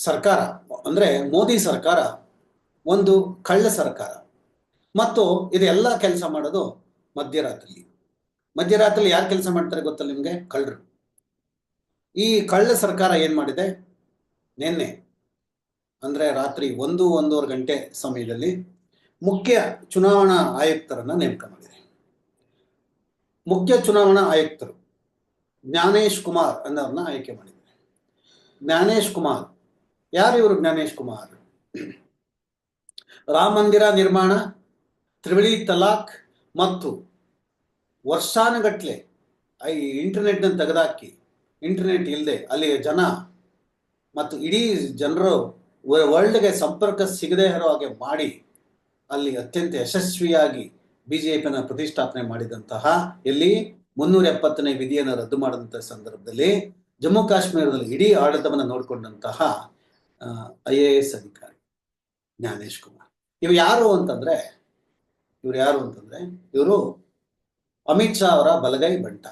ಸರ್ಕಾರ, ಅಂದ್ರೆ ಮೋದಿ ಸರ್ಕಾರ, ಒಂದು ಕಳ್ಳ ಸರ್ಕಾರ. ಮತ್ತು ಇದೆಲ್ಲ ಕೆಲಸ ಮಾಡೋದು ಮಧ್ಯರಾತ್ರಿ ಮಧ್ಯರಾತ್ರಿ ಯಾರು ಕೆಲಸ ಮಾಡ್ತಾರೆ ಗೊತ್ತಲ್ಲ ನಿಮಗೆ? ಕಳ್ಳರು. ಈ ಕಳ್ಳ ಸರ್ಕಾರ ಏನು ಮಾಡಿದೆ? ನಿನ್ನೆ, ಅಂದ್ರೆ ರಾತ್ರಿ ಒಂದು, ಒಂದೂವರೆ ಗಂಟೆ ಸಮಯದಲ್ಲಿ ಮುಖ್ಯ ಚುನಾವಣಾ ಆಯುಕ್ತರನ್ನ ನೇಮಕ ಮಾಡಿದೆ. ಮುಖ್ಯ ಚುನಾವಣಾ ಆಯುಕ್ತರು ಜ್ಞಾನೇಶ್ ಕುಮಾರ್ ಅನ್ನೋರನ್ನ ಆಯ್ಕೆ ಮಾಡಿದ್ದಾರೆ. ಜ್ಞಾನೇಶ್ ಕುಮಾರ್ ಯಾರು ಇವರು ಜ್ಞಾನೇಶ್ ಕುಮಾರ್? ರಾಮ ಮಂದಿರ ನಿರ್ಮಾಣ, ತ್ರಿವಳಿ ತಲಾಕ್ ಮತ್ತು ವರ್ಷಾನುಗಟ್ಲೆ ಈ ಇಂಟರ್ನೆಟ್ನ ತೆಗೆದಾಕಿ. ಇಂಟರ್ನೆಟ್ ಇಲ್ಲದೆ ಅಲ್ಲಿಯ ಜನ ಮತ್ತು ಇಡೀ ಜನರು ವರ್ಲ್ಡ್ಗೆ ಸಂಪರ್ಕ ಸಿಗದೇ ಇರೋ ಹಾಗೆ ಮಾಡಿ ಅಲ್ಲಿ ಅತ್ಯಂತ ಯಶಸ್ವಿಯಾಗಿ ಬಿಜೆಪಿನ ಪ್ರತಿಷ್ಠಾಪನೆ ಮಾಡಿದಂತಹ ಇಲ್ಲಿ ಮುನ್ನೂರ ಎಪ್ಪತ್ತನೇ ವಿಧಿಯನ್ನು ರದ್ದು ಮಾಡಿದಂತಹ ಸಂದರ್ಭದಲ್ಲಿ ಜಮ್ಮು ಕಾಶ್ಮೀರದಲ್ಲಿ ಇಡೀ ಆಡಳಿತವನ್ನು ನೋಡಿಕೊಂಡಂತಹ ಐ ಎ ಎಸ್ ಅಧಿಕಾರಿ, ಜ್ಞಾನೇಶ್ ಕುಮಾರ್. ಇವ್ರು ಯಾರು ಅಂತಂದ್ರೆ, ಇವ್ರು ಯಾರು ಅಂತಂದ್ರೆ, ಇವರು ಅಮಿತ್ ಶಾ ಅವರ ಬಲಗೈ ಬಂಟ.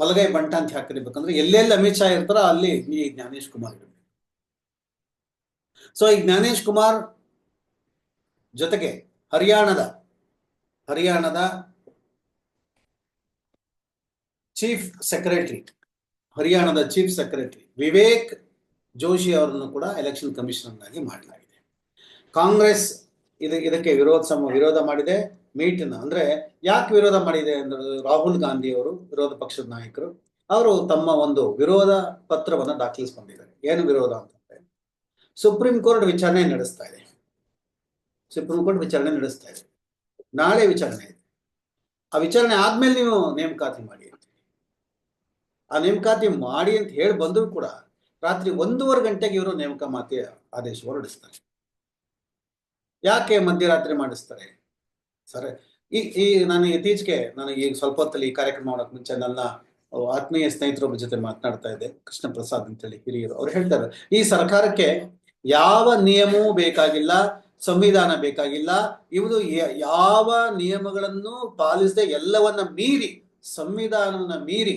ಬಲಗೈ ಬಂಟ ಅಂತ ಯಾಕೆ ಕರಿಬೇಕಂದ್ರೆ, ಎಲ್ಲೆಲ್ಲಿ ಅಮಿತ್ ಶಾ ಇರ್ತಾರೋ ಅಲ್ಲಿ ಈ ಜ್ಞಾನೇಶ್ ಕುಮಾರ್ ಇರಬೇಕು. ಸೊ ಈ ಜ್ಞಾನೇಶ್ ಕುಮಾರ್ ಜೊತೆಗೆ ಹರಿಯಾಣದ ಹರಿಯಾಣದ ಚೀಫ್ ಸೆಕ್ರೆಟರಿ ಹರಿಯಾಣದ ಚೀಫ್ ಸೆಕ್ರೆಟರಿ ವಿವೇಕ್ ಜೋಶಿ ಅವರನ್ನು ಕೂಡ ಎಲೆಕ್ಷನ್ ಕಮಿಷನರ್ ಆಗಿ ಮಾಡಲಾಗಿದೆ. ಕಾಂಗ್ರೆಸ್ ಇದು ಇದಕ್ಕೆ ವಿರೋಧ ಸಮ ವಿರೋಧ ಮಾಡಿದೆ. ಮೀಟಿನ ಅಂದ್ರೆ ಯಾಕೆ ವಿರೋಧ ಮಾಡಿದೆ ಅಂದ್ರೆ ರಾಹುಲ್ ಗಾಂಧಿ ಅವರು ವಿರೋಧ ಪಕ್ಷದ ನಾಯಕರು, ಅವರು ತಮ್ಮ ಒಂದು ವಿರೋಧ ಪತ್ರವನ್ನು ದಾಖಲಿಸಿಕೊಂಡಿದ್ದಾರೆ. ಏನು ವಿರೋಧ ಅಂತಂದ್ರೆ ಸುಪ್ರೀಂ ಕೋರ್ಟ್ ವಿಚಾರಣೆ ನಡೆಸ್ತಾ ಇದೆ. ಸುಪ್ರೀಂ ಕೋರ್ಟ್ ವಿಚಾರಣೆ ನಡೆಸ್ತಾ ಇದೆ. ನಾಳೆ ವಿಚಾರಣೆ ಇದೆ. ಆ ವಿಚಾರಣೆ ಆದ್ಮೇಲೆ ನೀವು ನೇಮಕಾತಿ ಮಾಡಿ ಆ ನೇಮಕಾತಿ ಮಾಡಿ ಅಂತ ಹೇಳಿ ಬಂದರೂ ಕೂಡ ರಾತ್ರಿ ಒಂದೂವರೆ ಗಂಟೆಗೆ ಇವರು ನೇಮಕ ಮಾತಿ ಆದೇಶ ಹೊರಡಿಸ್ತಾರೆ. ಯಾಕೆ ಮಧ್ಯರಾತ್ರಿ ಮಾಡಿಸ್ತಾರೆ? ಸರಿ, ಈ ಈ ನಾನು ಇತ್ತೀಚೆಗೆ ನಾನು ಈಗ ಸ್ವಲ್ಪ ಹೊತ್ತಲ್ಲಿ ಈ ಕಾರ್ಯಕ್ರಮ ಮಾಡೋಕೆ ಮುಂಚೆ ನನ್ನ ಆತ್ಮೀಯ ಸ್ನೇಹಿತರೊಬ್ಬರ ಜೊತೆ ಮಾತನಾಡ್ತಾ ಇದ್ದೆ ಕೃಷ್ಣ ಪ್ರಸಾದ್ ಅಂತೇಳಿ ಹಿರಿಯರು. ಅವ್ರು ಹೇಳ್ತಾರೆ, ಈ ಸರ್ಕಾರಕ್ಕೆ ಯಾವ ನಿಯಮವೂ ಬೇಕಾಗಿಲ್ಲ, ಸಂವಿಧಾನ ಬೇಕಾಗಿಲ್ಲ, ಇವರು ಯಾವ ನಿಯಮಗಳನ್ನು ಪಾಲಿಸದೆ ಎಲ್ಲವನ್ನ ಮೀರಿ, ಸಂವಿಧಾನವನ್ನ ಮೀರಿ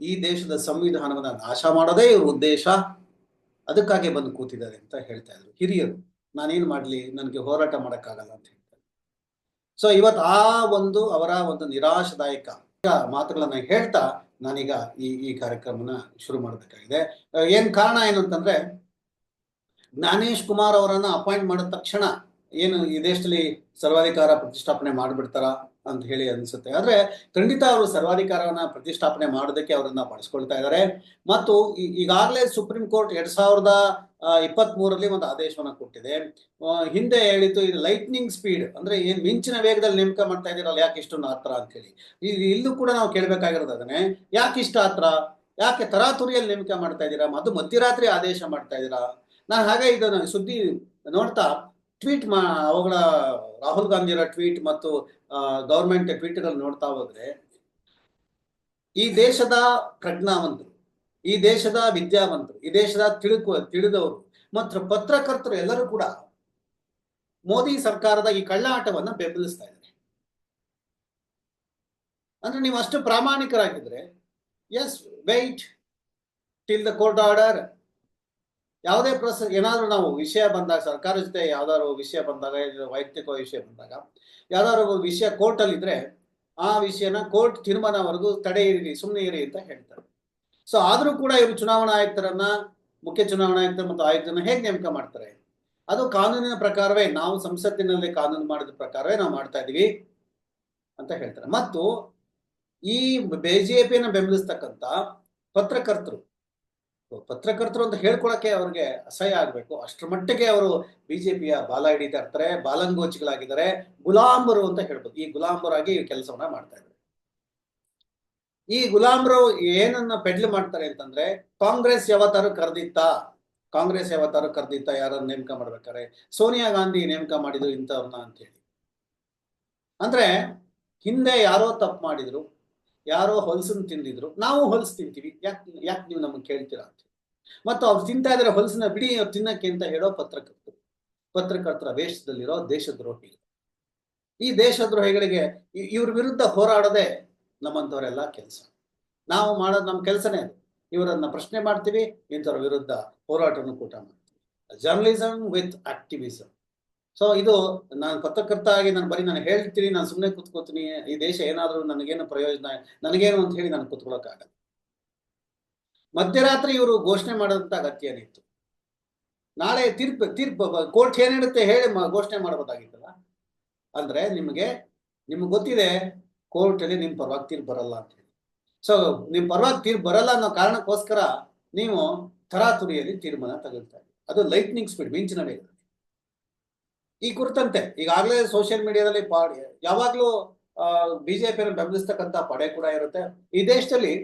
ಈ ದೇಶದ ಸಂವಿಧಾನವನ್ನು ನಾಶ ಮಾಡೋದೇ ಇವ್ರ ಉದ್ದೇಶ. ಅದಕ್ಕಾಗಿ ಬಂದು ಕೂತಿದ್ದಾರೆ ಅಂತ ಹೇಳ್ತಾ ಇದ್ರು. ಹಿರಿಯರು, ನಾನೇನು ಮಾಡಲಿ? ನನಗೆ ಹೋರಾಟ ಮಾಡೋಕ್ಕಾಗಲ್ಲ ಅಂತ ಹೇಳ್ತಾರೆ. ಸೊ ಇವತ್ತು ಆ ಒಂದು, ಅವರ ಒಂದು ನಿರಾಶದಾಯಕ ಮಾತುಗಳನ್ನು ಹೇಳ್ತಾ ನಾನೀಗ ಈ ಈ ಕಾರ್ಯಕ್ರಮನ ಶುರು ಮಾಡಬೇಕಾಗಿದೆ. ಏನ್ ಕಾರಣ ಏನು ಅಂತಂದ್ರೆ, ಜ್ಞಾನೇಶ್ ಕುಮಾರ್ ಅವರನ್ನ ಅಪಾಯಿಂಟ್ ಮಾಡಿದ ತಕ್ಷಣ ಏನು ಈ ದೇಶದಲ್ಲಿ ಸರ್ವಾಧಿಕಾರ ಪ್ರತಿಷ್ಠಾಪನೆ ಮಾಡಿಬಿಡ್ತಾರ? ಅಂತ ಹೇಳಿ ಅನ್ಸುತ್ತೆ. ಆದ್ರೆ ಖಂಡಿತ ಅವರು ಸರ್ವಾಧಿಕಾರವನ್ನ ಪ್ರತಿಷ್ಠಾಪನೆ ಮಾಡೋದಕ್ಕೆ ಅವರನ್ನ ಬಳಸ್ಕೊಳ್ತಾ ಇದ್ದಾರೆ ಮತ್ತು ಈಗಾಗಲೇ ಸುಪ್ರೀಂ ಕೋರ್ಟ್ ಎರಡ್ ಸಾವಿರದ ಇಪ್ಪತ್ತ್ ಮೂರರಲ್ಲಿ ಒಂದು ಆದೇಶವನ್ನ ಕೊಟ್ಟಿದೆ. ಹಿಂದೆ ಹೇಳಿತ್ತು ಇದು ಲೈಟ್ನಿಂಗ್ ಸ್ಪೀಡ್ ಅಂದ್ರೆ ಏನ್ ಮಿಂಚಿನ ವೇಗದಲ್ಲಿ ನೇಮಕ ಮಾಡ್ತಾ ಇದ್ದೀರಲ್ಲ, ಯಾಕೆ ಇಷ್ಟೊಂದು ಆತ್ರ ಅಂತ ಹೇಳಿ. ಇಲ್ಲೂ ಕೂಡ ನಾವು ಕೇಳ್ಬೇಕಾಗಿರೋದು ಅದನ್ನೇ, ಯಾಕೆ ಇಷ್ಟ ಆತ್ರ? ಯಾಕೆ ತರಾತುರಿಯಲ್ಲಿ ನೇಮಕ ಮಾಡ್ತಾ ಇದ್ದೀರಾ? ಅದು ಮಧ್ಯರಾತ್ರಿ ಆದೇಶ ಮಾಡ್ತಾ ಇದ್ದೀರಾ? ನಾನು ಹಾಗೆ ಇದನ್ನು ಸುದ್ದಿ ನೋಡ್ತಾ ಟ್ವೀಟ್ ಮಾ, ಅವುಗಳ ರಾಹುಲ್ ಗಾಂಧಿಯವರ ಟ್ವೀಟ್ ಮತ್ತು ಗವರ್ಮೆಂಟ್ ಟ್ವೀಟ್ಗಳು ನೋಡ್ತಾ ಹೋದ್ರೆ, ಈ ದೇಶದ ಪ್ರಜ್ಞಾವಂತರು, ಈ ದೇಶದ ವಿದ್ಯಾವಂತರು, ಈ ದೇಶದ ತಿಳುಕು, ತಿಳಿದವರು ಮತ್ತು ಪತ್ರಕರ್ತರು ಎಲ್ಲರೂ ಕೂಡ ಮೋದಿ ಸರ್ಕಾರದ ಈ ಕಳ್ಳಾಟವನ್ನ ಬೆಂಬಲಿಸ್ತಾ ಇದ್ದಾರೆ. ಅಂದ್ರೆ ನೀವು ಅಷ್ಟು ಪ್ರಾಮಾಣಿಕರಾಗಿದ್ರೆ yes wait till the court order ಯಾವುದೇ ಪ್ರಸ, ಏನಾದರೂ ನಾವು ವಿಷಯ ಬಂದಾಗ, ಸರ್ಕಾರ ಜೊತೆ ಯಾವ್ದಾದ್ರು ವಿಷಯ ಬಂದಾಗ ವೈಯಕ್ತಿಕ ವಿಷಯ ಬಂದಾಗ, ಯಾವ್ದಾದ್ರು ವಿಷಯ ಕೋರ್ಟಲ್ಲಿ ಇದ್ರೆ ಆ ವಿಷಯನ ಕೋರ್ಟ್ ತೀರ್ಮಾನವರೆಗೂ ತಡೆ ಇರಿ ಸುಮ್ಮನೆ ಇರಿ ಅಂತ ಹೇಳ್ತಾರೆ. ಸೊ ಆದರೂ ಕೂಡ ಇವರು ಚುನಾವಣಾ ಆಯುಕ್ತರನ್ನ, ಮುಖ್ಯ ಚುನಾವಣಾ ಆಯುಕ್ತ ಮತ್ತು ಆಯುಕ್ತರನ್ನ ಹೇಗೆ ನೇಮಕ ಮಾಡ್ತಾರೆ? ಅದು ಕಾನೂನಿನ ಪ್ರಕಾರವೇ, ನಾವು ಸಂಸತ್ತಿನಲ್ಲಿ ಕಾನೂನು ಮಾಡಿದ ಪ್ರಕಾರವೇ ನಾವು ಮಾಡ್ತಾ ಇದ್ದೀವಿ ಅಂತ ಹೇಳ್ತಾರೆ. ಮತ್ತು ಈ ಬಿಜೆಪಿಯನ್ನು ಬೆಂಬಲಿಸ್ತಕ್ಕಂಥ ಪತ್ರಕರ್ತರು ಪತ್ರಕರ್ತರು ಅಂತ ಹೇಳ್ಕೊಳಕ್ಕೆ ಅವ್ರಿಗೆ ಅಸಹ್ಯ ಆಗ್ಬೇಕು. ಅಷ್ಟರ ಮಟ್ಟಿಗೆ ಅವರು ಬಿಜೆಪಿಯ ಬಾಲ ಹಿಡಿತಾ ಇರ್ತಾರೆ ಬಾಲಂಗೋಚಿಗಳಾಗಿದ್ದಾರೆ, ಗುಲಾಮರು ಅಂತ ಹೇಳ್ಬೋದು. ಈ ಗುಲಾಮರಾಗಿ ಕೆಲಸವನ್ನ ಮಾಡ್ತಾ ಇದ್ದಾರೆ. ಈ ಗುಲಾಮರು ಏನನ್ನ ಪೆಡ್ಲ್ ಮಾಡ್ತಾರೆ ಅಂತಂದ್ರೆ, ಕಾಂಗ್ರೆಸ್ ಯಾವತ್ತಾರು ಕರೆದಿತ್ತ? ಕಾಂಗ್ರೆಸ್ ಯಾವತ್ತಾರು ಕರೆದಿತ್ತ? ಯಾರನ್ನ ನೇಮಕ ಮಾಡ್ಬೇಕಾರೆ ಸೋನಿಯಾ ಗಾಂಧಿ ನೇಮಕ ಮಾಡಿದ್ರು ಇಂಥವ್ರನ್ನ ಅಂತ ಹೇಳಿ. ಅಂದ್ರೆ ಹಿಂದೆ ಯಾರೋ ತಪ್ಪು ಮಾಡಿದ್ರು. ಯಾರೋ ಹೊಲಸನ್ನ ತಿಂದಿದ್ರು, ನಾವು ಹೊಲಸು ತಿಂತೀವಿ. ಯಾಕೆ ಯಾಕೆ ನೀವು ನಮಗೆ ಕೇಳ್ತೀರಾ ಅಂತ ಮತ್ತು ಅವ್ರು ತಿಂತಾ ಇದ್ರೆ ಹೊಲಸನ್ನ ಬಿಡಿ, ಅವ್ರು ತಿನ್ನಕ್ಕೆ ಅಂತ ಹೇಳೋ ಪತ್ರಕರ್ತರು. ಪತ್ರಕರ್ತರ ವೇಷದಲ್ಲಿರೋ ದೇಶದ್ರೋಹಿಗಳು. ಈ ದೇಶದ್ರೋಹಿಗಳಿಗೆ ಇವ್ರ ವಿರುದ್ಧ ಹೋರಾಡದೆ ನಮ್ಮಂಥವರೆಲ್ಲ ಕೆಲಸ. ನಾವು ಮಾಡೋದು ನಮ್ಮ ಕೆಲಸನೇ ಅದು. ಇವರನ್ನ ಪ್ರಶ್ನೆ ಮಾಡ್ತೀವಿ, ಇಂಥವ್ರ ವಿರುದ್ಧ ಹೋರಾಟವನ್ನು ಕೂಟ ಮಾಡ್ತೀವಿ. ಜರ್ನಲಿಸಮ್ ವಿತ್ ಆಕ್ಟಿವಿಸಮ್ ಸೊ ಇದು ನಾನು ಪತ್ರಕರ್ತ ಆಗಿ ನಾನು ಬರೀ ನಾನು ಹೇಳ್ತೀನಿ ನಾನು ಸುಮ್ಮನೆ ಕೂತ್ಕೋತೀನಿ. ಈ ದೇಶ ಏನಾದರೂ ನನಗೇನು ಪ್ರಯೋಜನ, ನನಗೇನು ಅಂತ ಹೇಳಿ ನಾನು ಕೂತ್ಕೊಳ್ಳೋಕ್ಕಾಗಲ್ಲ ಮಧ್ಯರಾತ್ರಿ ಇವರು ಘೋಷಣೆ ಮಾಡೋದಂತ ಅಗತ್ಯ ಏನಿತ್ತು? ನಾಳೆ ತೀರ್ಪು ತೀರ್ಪು, ಕೋರ್ಟ್ ಏನಿಡುತ್ತೆ ಹೇಳಿ ಘೋಷಣೆ ಮಾಡಬಹುದಾಗಿತ್ತಲ್ಲ? ಅಂದ್ರೆ ನಿಮಗೆ, ನಿಮ್ಗೆ ಗೊತ್ತಿದೆ ಕೋರ್ಟ್ ಅಲ್ಲಿ ನಿಮ್ ಪರವಾಗಿ ತೀರ್ಪು ಬರಲ್ಲ ಅಂತ ಹೇಳಿ. ಸೊ ನಿಮ್ ಪರವಾಗಿ ತೀರ್ಪು ಬರಲ್ಲ ಅನ್ನೋ ಕಾರಣಕ್ಕೋಸ್ಕರ ನೀವು ತರಾತುರಿಯಲ್ಲಿ ತೀರ್ಮಾನ ತಗೊಳ್ತಾ ಇದ್ದೀರಿ. ಅದು ಲೈಟ್ನಿಂಗ್ ಸ್ಪೀಡ್ ಮಿಂಚಿನ ವೇಗದಲ್ಲಿ ಈ ಕುರಿತಂತೆ ಈಗಾಗಲೇ ಸೋಷಿಯಲ್ ಮೀಡಿಯಾದಲ್ಲಿ ಯಾವಾಗ್ಲೂ ಬಿಜೆಪಿಯನ್ನು ಬೆಂಬಲಿಸ್ತಕ್ಕಂಥ ಪಡೆ ಕೂಡ ಇರುತ್ತೆ. ಈ ದೇಶದಲ್ಲಿ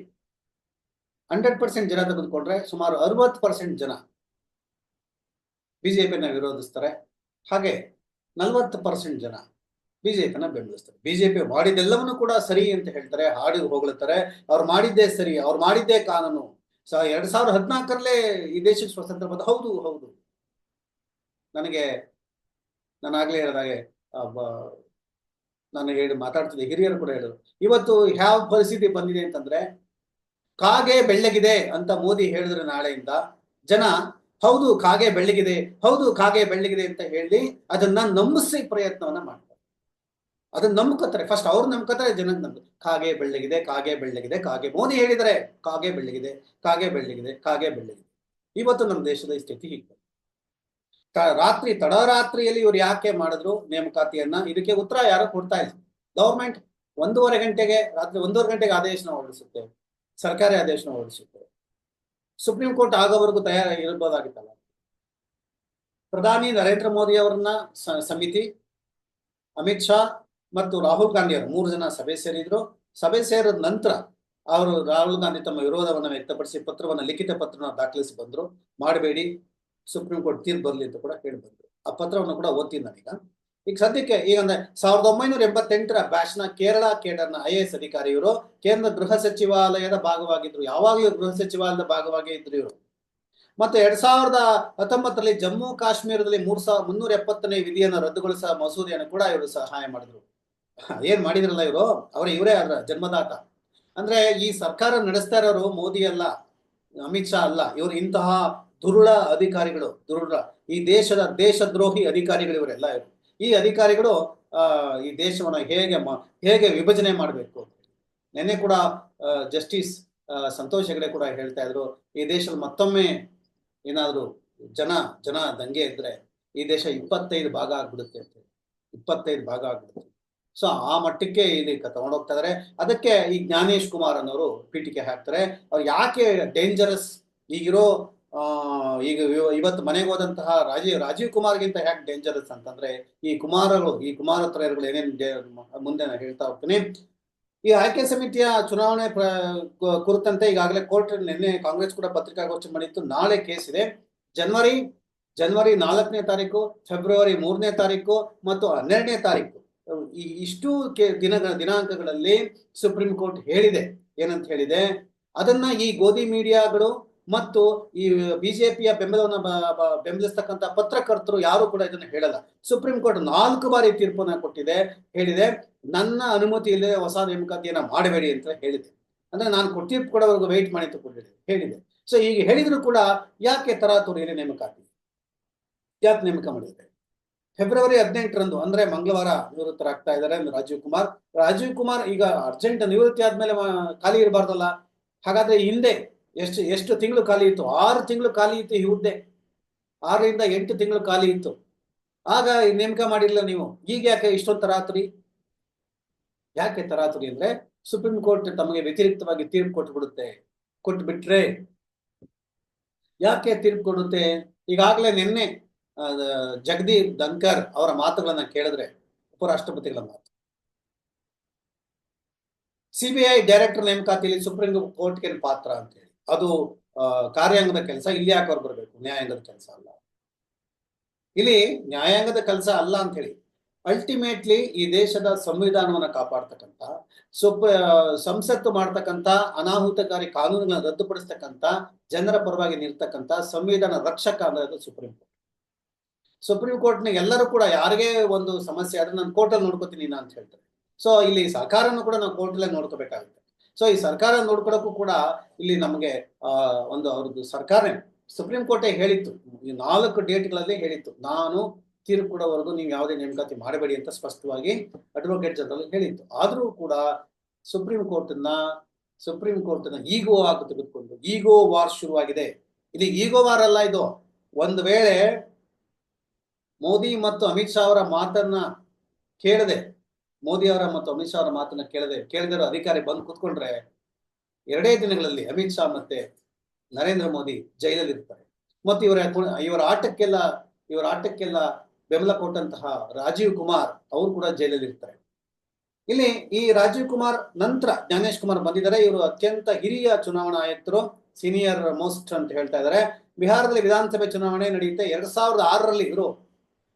ಹಂಡ್ರೆಡ್ ಪರ್ಸೆಂಟ್ ಜನ ತೆಗೆದುಕೊಂಡ್ರೆ ಸುಮಾರು ಅರವತ್ತು ಪರ್ಸೆಂಟ್ ಜನ ಬಿಜೆಪಿನ ವಿರೋಧಿಸ್ತಾರೆ. ಹಾಗೆ ನಲವತ್ತು ಪರ್ಸೆಂಟ್ ಜನ ಬಿಜೆಪಿನ ಬೆಂಬಲಿಸ್ತಾರೆ. ಬಿಜೆಪಿ ಮಾಡಿದ್ದೆಲ್ಲವನ್ನೂ ಕೂಡ ಸರಿ ಅಂತ ಹೇಳ್ತಾರೆ, ಹಾಡಿ ಹೋಗ್ಲತ್ತಾರೆ. ಅವ್ರು ಮಾಡಿದ್ದೇ ಸರಿ, ಅವ್ರು ಮಾಡಿದ್ದೇ ಕಾನೂನು. ಎರಡ್ ಸಾವಿರದ ಹದಿನಾಲ್ಕರಲ್ಲೇ ಈ ದೇಶಕ್ಕೆ ಸ್ವತಂತ್ರ ಬಂದ, ಹೌದು ಹೌದು. ನನಗೆ ನಾನು ಆಗ್ಲೇ ಹೇಳಿದಾಗೆ ನಾನು ಹೇಳಿ ಮಾತಾಡ್ತಿದ್ದೆ, ಹಿರಿಯರು ಕೂಡ ಹೇಳಿದ್ರು. ಇವತ್ತು ಯಾವ ಪರಿಸ್ಥಿತಿ ಬಂದಿದೆ ಅಂತಂದ್ರೆ, ಕಾಗೆ ಬೆಳ್ಳಗಿದೆ ಅಂತ ಮೋದಿ ಹೇಳಿದ್ರೆ ನಾಳೆಯಿಂದ, ಜನ, ಹೌದು ಕಾಗೆ ಬೆಳ್ಳಗಿದೆ, ಹೌದು ಕಾಗೆ ಬೆಳ್ಳಗಿದೆ ಅಂತ ಹೇಳಿ ಅದನ್ನ ನಂಬಿಸಿ ಪ್ರಯತ್ನವನ್ನ ಮಾಡ್ತಾರೆ. ಅದನ್ನ ನಂಬ್ಕೋತಾರೆ. ಫಸ್ಟ್ ಅವ್ರು ನಂಬ್ಕೋತಾರೆ ಜನ ನಂಬ ಕಾಗೆ ಬೆಳ್ಳಗಿದೆ ಕಾಗೆ ಬೆಳ್ಳಗಿದೆ, ಕಾಗೆ ಮೋದಿ ಹೇಳಿದರೆ ಕಾಗೆ ಬೆಳ್ಳಗಿದೆ ಕಾಗೆ ಬೆಳ್ಳಗಿದೆ ಕಾಗೆ ಬೆಳ್ಳಗಿದೆ. ಇವತ್ತು ನಮ್ಮ ದೇಶದ ಸ್ಥಿತಿ ಹೀಗೆ ರಾತ್ರಿ, ತಡರಾತ್ರಿಯಲ್ಲಿ ಇವ್ರು ಯಾಕೆ ಮಾಡಿದ್ರು ನೇಮಕಾತಿಯನ್ನ? ಇದಕ್ಕೆ ಉತ್ತರ ಯಾರು ಕೊಡ್ತಾ ಇಲ್ಲ. ಗೌರ್ಮೆಂಟ್ ಒಂದೂವರೆ ಗಂಟೆಗೆ, ರಾತ್ರಿ ಒಂದೂವರೆ ಗಂಟೆಗೆ ಆದೇಶನ ಹೊರಡಿಸುತ್ತೆ. ಸರ್ಕಾರಿ ಆದೇಶನ ಹೊರಡಿಸುತ್ತೆ. ಸುಪ್ರೀಂ ಕೋರ್ಟ್ ಆಗೋವರೆಗೂ ತಯಾರ ಇರಬಹುದಾಗಿತ್ತಲ್ಲ ಪ್ರಧಾನಿ ನರೇಂದ್ರ ಮೋದಿ ಅವರನ್ನ ಸಮಿತಿ, ಅಮಿತ್ ಶಾ ಮತ್ತು ರಾಹುಲ್ ಗಾಂಧಿ ಅವರು ಮೂರು ಜನ ಸಭೆ ಸೇರಿದ್ರು. ಸಭೆ ಸೇರಿದ ನಂತರ ಅವರು ರಾಹುಲ್ ಗಾಂಧಿ ತಮ್ಮ ವಿರೋಧವನ್ನು ವ್ಯಕ್ತಪಡಿಸಿ ಪತ್ರವನ್ನು, ಲಿಖಿತ ಪತ್ರವನ್ನು ದಾಖಲಿಸಿ ಬಂದ್ರು. ಮಾಡಬೇಡಿ. ಸುಪ್ರೀಂ ಕೋರ್ಟ್ ತೀರ್ಪು ಬರಲಿ ಅಂತ ಕೂಡ ಹೇಳಿ ಆ ಪತ್ರವನ್ನು ಕೂಡ ಓದ್ತೀನಿ ನಾನೀಗ. ಈಗ ಸದ್ಯಕ್ಕೆ ಈಗ ಅಂದ್ರೆ ಸಾವಿರದ ಒಂಬೈನೂರ ಎಂಬತ್ತೆಂಟರ ಬ್ಯಾಚ್ನ ಕೇರಳ ಕೇಡರ್ನ ಐ ಎಸ್ ಅಧಿಕಾರಿ ಇವರು, ಕೇಂದ್ರ ಗೃಹ ಸಚಿವಾಲಯದ ಭಾಗವಾಗಿದ್ರು. ಯಾವಾಗಲೂ ಗೃಹ ಸಚಿವಾಲಯದ ಭಾಗವಾಗಿ ಇದ್ರು ಇವರು. ಮತ್ತೆ ಎರಡ್ ಸಾವಿರದ ಹತ್ತೊಂಬತ್ತರಲ್ಲಿ ಜಮ್ಮು ಕಾಶ್ಮೀರದಲ್ಲಿ ಮೂರ್ ಸಾವಿರ, ಮುನ್ನೂರ ಎಪ್ಪತ್ತನೇ ವಿಧಿಯನ್ನು ರದ್ದುಗೊಳಿಸುವ ಮಸೂದೆಯನ್ನು ಕೂಡ ಇವರು ಸಹಾಯ ಮಾಡಿದ್ರು. ಏನ್ ಮಾಡಿದ್ರಲ್ಲ ಇವರು? ಅವರ ಇವರೇ ಅಲ್ಲ ಜನ್ಮದಾತ. ಅಂದ್ರೆ ಈ ಸರ್ಕಾರ ನಡೆಸ್ತಾ ಇರೋರು ಮೋದಿ ಅಲ್ಲ, ಅಮಿತ್ ಶಾ ಅಲ್ಲ, ಇವರು ಇಂತಹ ದುರುಳ ಅಧಿಕಾರಿಗಳು, ದುರುಳ. ಈ ದೇಶದ ದೇಶದ್ರೋಹಿ ಅಧಿಕಾರಿಗಳು ಇವರೆಲ್ಲ ಇವರು. ಈ ಅಧಿಕಾರಿಗಳು ಈ ದೇಶವನ್ನ ಹೇಗೆ ಹೇಗೆ ವಿಭಜನೆ ಮಾಡಬೇಕು? ನಿನ್ನೆ ಕೂಡ ಜಸ್ಟಿಸ್ ಸಂತೋಷ್ ಹೆಗಡೆ ಕೂಡ ಹೇಳ್ತಾ ಇದ್ರು, ಈ ದೇಶದಲ್ಲಿ ಮತ್ತೊಮ್ಮೆ ಏನಾದ್ರು ಜನ ಜನ ದಂಗೆ ಇದ್ರೆ ಈ ದೇಶ ಇಪ್ಪತ್ತೈದು ಭಾಗ ಆಗ್ಬಿಡುತ್ತೆ ಅಂತ ಇಪ್ಪತ್ತೈದು ಭಾಗ ಆಗ್ಬಿಡುತ್ತೆ. ಸೊ, ಆ ಮಟ್ಟಕ್ಕೆ ಇಲ್ಲಿ ತಗೊಂಡೋಗ್ತಾ ಇದಾರೆ. ಅದಕ್ಕೆ ಈ ಜ್ಞಾನೇಶ್ ಕುಮಾರ್ ಅನ್ನೋರು ಪೀಠಿಕೆ ಹಾಕ್ತಾರೆ. ಅವ್ರು ಯಾಕೆ ಡೇಂಜರಸ್ ಈಗಿರೋ ಈಗ ಇವ- ಇವತ್ತು ಮನೆಗೆ ಹೋದಂತಹ ರಾಜೀವ್ ರಾಜೀವ್ ಕುಮಾರ್ಗಿಂತ ಯಾಕೆ ಡೇಂಜರಸ್ ಅಂತಂದ್ರೆ, ಈ ಕುಮಾರಗಳು ಈ ಕುಮಾರ ತ್ರಯರುಗಳು ಏನೇನು ಮುಂದೆ ಹೇಳ್ತಾ ಹೋಗ್ತೀನಿ. ಈ ಆಯ್ಕೆ ಸಮಿತಿಯ ಚುನಾವಣೆ ಕುರಿತಂತೆ ಈಗಾಗಲೇ ಕೋರ್ಟ್ ನಿನ್ನೆ ಕಾಂಗ್ರೆಸ್ ಕೂಡ ಪತ್ರಿಕಾಗೋಷ್ಠಿ ಮಾಡಿತ್ತು. ನಾಳೆ ಕೇಸ್ ಇದೆ. ಜನವರಿ ಜನವರಿ ನಾಲ್ಕನೇ ತಾರೀಕು, ಫೆಬ್ರವರಿ ಮೂರನೇ ತಾರೀಕು ಮತ್ತು ಹನ್ನೆರಡನೇ ತಾರೀಕು. ಈ ಇಷ್ಟು ದಿನ ದಿನಾಂಕಗಳಲ್ಲಿ ಸುಪ್ರೀಂ ಕೋರ್ಟ್ ಹೇಳಿದೆ. ಏನಂತ ಹೇಳಿದೆ? ಅದನ್ನ ಈ ಗೋಧಿ ಮೀಡಿಯಾಗಳು ಮತ್ತು ಈ ಬಿಜೆಪಿಯ ಬೆಂಬಲವನ್ನು ಬೆಂಬಲಿಸ್ತಕ್ಕಂಥ ಪತ್ರಕರ್ತರು ಯಾರು ಕೂಡ ಇದನ್ನು ಹೇಳಲ್ಲ. ಸುಪ್ರೀಂ ಕೋರ್ಟ್ ನಾಲ್ಕು ಬಾರಿ ತೀರ್ಪನ್ನ ಕೊಟ್ಟಿದೆ, ಹೇಳಿದೆ, ನನ್ನ ಅನುಮತಿ ಇಲ್ಲದೆ ಹೊಸ ನೇಮಕಾತಿಯನ್ನ ಮಾಡಬೇಡಿ ಅಂತ ಹೇಳಿದೆ. ಅಂದ್ರೆ ನಾನು ತೀರ್ಪು ಕೊಡೋವರೆಗೂ ವೆಯ್ಟ್ ಮಾಡಿ ಅಂತ ಹೇಳಿದೆ. ಸೊ ಈಗ ಹೇಳಿದ್ರು ಕೂಡ ಯಾಕೆ ತರಾತುರಿಯಲ್ಲಿ ನೇಮಕಾತಿ? ಯಾಕೆ ನೇಮಕ ಮಾಡಿದ್ದಾರೆ? ಫೆಬ್ರವರಿ ಹದಿನೆಂಟರಂದು, ಅಂದ್ರೆ ಮಂಗಳವಾರ ನಿವೃತ್ತರಾಗ್ತಾ ಇದ್ದಾರೆ ರಾಜೀವ್ ಕುಮಾರ್. ರಾಜೀವ್ ಕುಮಾರ್ ಈಗ ಅರ್ಜೆಂಟ್ ನಿವೃತ್ತಿ ಆದ್ಮೇಲೆ ಖಾಲಿ ಇರಬಾರ್ದಲ್ಲ. ಹಾಗಾದ್ರೆ ಹಿಂದೆ ಎಷ್ಟು ಎಷ್ಟು ತಿಂಗಳು ಖಾಲಿ ಇತ್ತು? ಆರು ತಿಂಗಳು ಖಾಲಿ ಇತ್ತು ಈ ಹುದ್ದೆ. ಆರರಿಂದ ಎಂಟು ತಿಂಗಳು ಖಾಲಿ ಇತ್ತು. ಆಗ ನೇಮಕ ಮಾಡಿಲ್ಲ ನೀವು. ಈಗ ಯಾಕೆ ಇಷ್ಟೊಂದು ತರಾತುರಿ? ಯಾಕೆ ತರಾತುರಿ ಅಂದ್ರೆ ಸುಪ್ರೀಂ ಕೋರ್ಟ್ ತಮಗೆ ವ್ಯತಿರಿಕ್ತವಾಗಿ ತೀರ್ಪು ಕೊಟ್ಬಿಡುತ್ತೆ. ಕೊಟ್ಟು ಬಿಟ್ರೆ ಯಾಕೆ ತೀರ್ಪು ಕೊಡುತ್ತೆ? ಈಗಾಗಲೇ ನಿನ್ನೆ ಜಗದೀಪ್ ಧನ್ಕರ್ ಅವರ ಮಾತುಗಳನ್ನ ಕೇಳಿದ್ರೆ ಉಪರಾಷ್ಟ್ರಪತಿಗಳ ಮಾತು. ಸಿಬಿಐ ಡೈರೆಕ್ಟರ್ ನೇಮಕಾತಿಯಲ್ಲಿ ಸುಪ್ರೀಂ ಕೋರ್ಟ್ಗೆ ಪಾತ್ರ ಅಂತ ಹೇಳಿ. ಅದು ಕಾರ್ಯಾಂಗದ ಕೆಲಸ ಇಲ್ಲಿ ಯಾಕೆ ಅವ್ರು ಬರಬೇಕು? ನ್ಯಾಯಾಂಗದ ಕೆಲಸ ಅಲ್ಲ. ಇಲ್ಲಿ ನ್ಯಾಯಾಂಗದ ಕೆಲಸ ಅಲ್ಲ ಅಂತ ಹೇಳಿ ಅಲ್ಟಿಮೇಟ್ಲಿ ಈ ದೇಶದ ಸಂವಿಧಾನವನ್ನ ಕಾಪಾಡ್ತಕ್ಕಂತ ಸುಪ್ ಸಂಸತ್ತು ಮಾಡ್ತಕ್ಕಂತ ಅನಾಹುತಕಾರಿ ಕಾನೂನುಗಳನ್ನ ರದ್ದುಪಡಿಸ್ತಕ್ಕಂತ ಜನರ ಪರವಾಗಿ ನಿಲ್ತಕ್ಕಂತ ಸಂವಿಧಾನ ರಕ್ಷಕ ಅಂದ್ರೆ ಅದು ಸುಪ್ರೀಂ ಕೋರ್ಟ್. ಸುಪ್ರೀಂ ಕೋರ್ಟ್ನ ಎಲ್ಲರೂ ಕೂಡ ಯಾರಿಗೆ ಒಂದು ಸಮಸ್ಯೆ ಆದ್ರೆ ನಾನು ಕೋರ್ಟಲ್ಲಿ ನೋಡ್ಕೋತೀನಿ ಅಂತ ಹೇಳ್ತಾರೆ. ಸೊ ಇಲ್ಲಿ ಸರ್ಕಾರನೂ ಕೂಡ ನಾವು ಕೋರ್ಟಲ್ಲೇ ನೋಡ್ಕೋಬೇಕಾಗುತ್ತೆ. ಸೊ ಈ ಸರ್ಕಾರ ನೋಡ್ಕೊಳಕ್ಕೂ ಕೂಡ ಇಲ್ಲಿ ನಮಗೆ ಒಂದು ಅವ್ರದ್ದು ಸರ್ಕಾರ ಸುಪ್ರೀಂ ಕೋರ್ಟೇ ಹೇಳಿತ್ತು. ಈ ನಾಲ್ಕು ಡೇಟ್ಗಳಲ್ಲಿ ಹೇಳಿತ್ತು. ನಾನು ತೀರ್ಪು ಕೊಡೋವರೆಗೂ ನೀವು ಯಾವುದೇ ನೇಮಕಾತಿ ಮಾಡಬೇಡಿ ಅಂತ ಸ್ಪಷ್ಟವಾಗಿ ಅಡ್ವೊಕೇಟ್ ಜನರಲ್ ಹೇಳಿತ್ತು. ಆದರೂ ಕೂಡ ಸುಪ್ರೀಂ ಕೋರ್ಟನ್ನ ಸುಪ್ರೀಂ ಕೋರ್ಟನ್ನ ಈಗೋ ಆಗಿ ತೆಗೆದುಕೊಂಡು, ಈಗೋ ವಾರ್ ಶುರುವಾಗಿದೆ. ಇಲ್ಲಿ ಈಗೋ ವಾರ್ ಅಲ್ಲ ಇದು. ಒಂದು ವೇಳೆ ಮೋದಿ ಮತ್ತು ಅಮಿತ್ ಶಾ ಅವರ ಮಾತನ್ನ ಕೇಳದೆ ಮೋದಿ ಅವರ ಮತ್ತು ಅಮಿತ್ ಶಾ ಅವರ ಮಾತನ್ನ ಕೇಳದೆ ಕೇಳಿದರು ಅಧಿಕಾರಿ ಬಂದು ಕೂತ್ಕೊಂಡ್ರೆ ಎರಡೇ ದಿನಗಳಲ್ಲಿ ಅಮಿತ್ ಶಾ ಮತ್ತೆ ನರೇಂದ್ರ ಮೋದಿ ಜೈಲಲ್ಲಿ ಇರ್ತಾರೆ. ಮತ್ತು ಇವರ ಇವರ ಆಟಕ್ಕೆಲ್ಲ ಇವರ ಆಟಕ್ಕೆಲ್ಲ ಬೆಂಬಲ ಕೊಟ್ಟಂತಹ ರಾಜೀವ್ ಕುಮಾರ್ ಅವರು ಕೂಡ ಜೈಲಲ್ಲಿ ಇರ್ತಾರೆ. ಇಲ್ಲಿ ಈ ರಾಜೀವ್ ಕುಮಾರ್ ನಂತರ ಜ್ಞಾನೇಶ್ ಕುಮಾರ್ ಬಂದಿದ್ದಾರೆ. ಇವರು ಅತ್ಯಂತ ಹಿರಿಯ ಚುನಾವಣಾ ಆಯುಕ್ತರು ಸೀನಿಯರ್ ಮೋಸ್ಟ್ ಅಂತ ಹೇಳ್ತಾ ಇದ್ದಾರೆ. ಬಿಹಾರದಲ್ಲಿ ವಿಧಾನಸಭೆ ಚುನಾವಣೆ ನಡೆಯುತ್ತೆ. ಎರಡ್ ಸಾವಿರದ ಆರರಲ್ಲಿ ಇವರು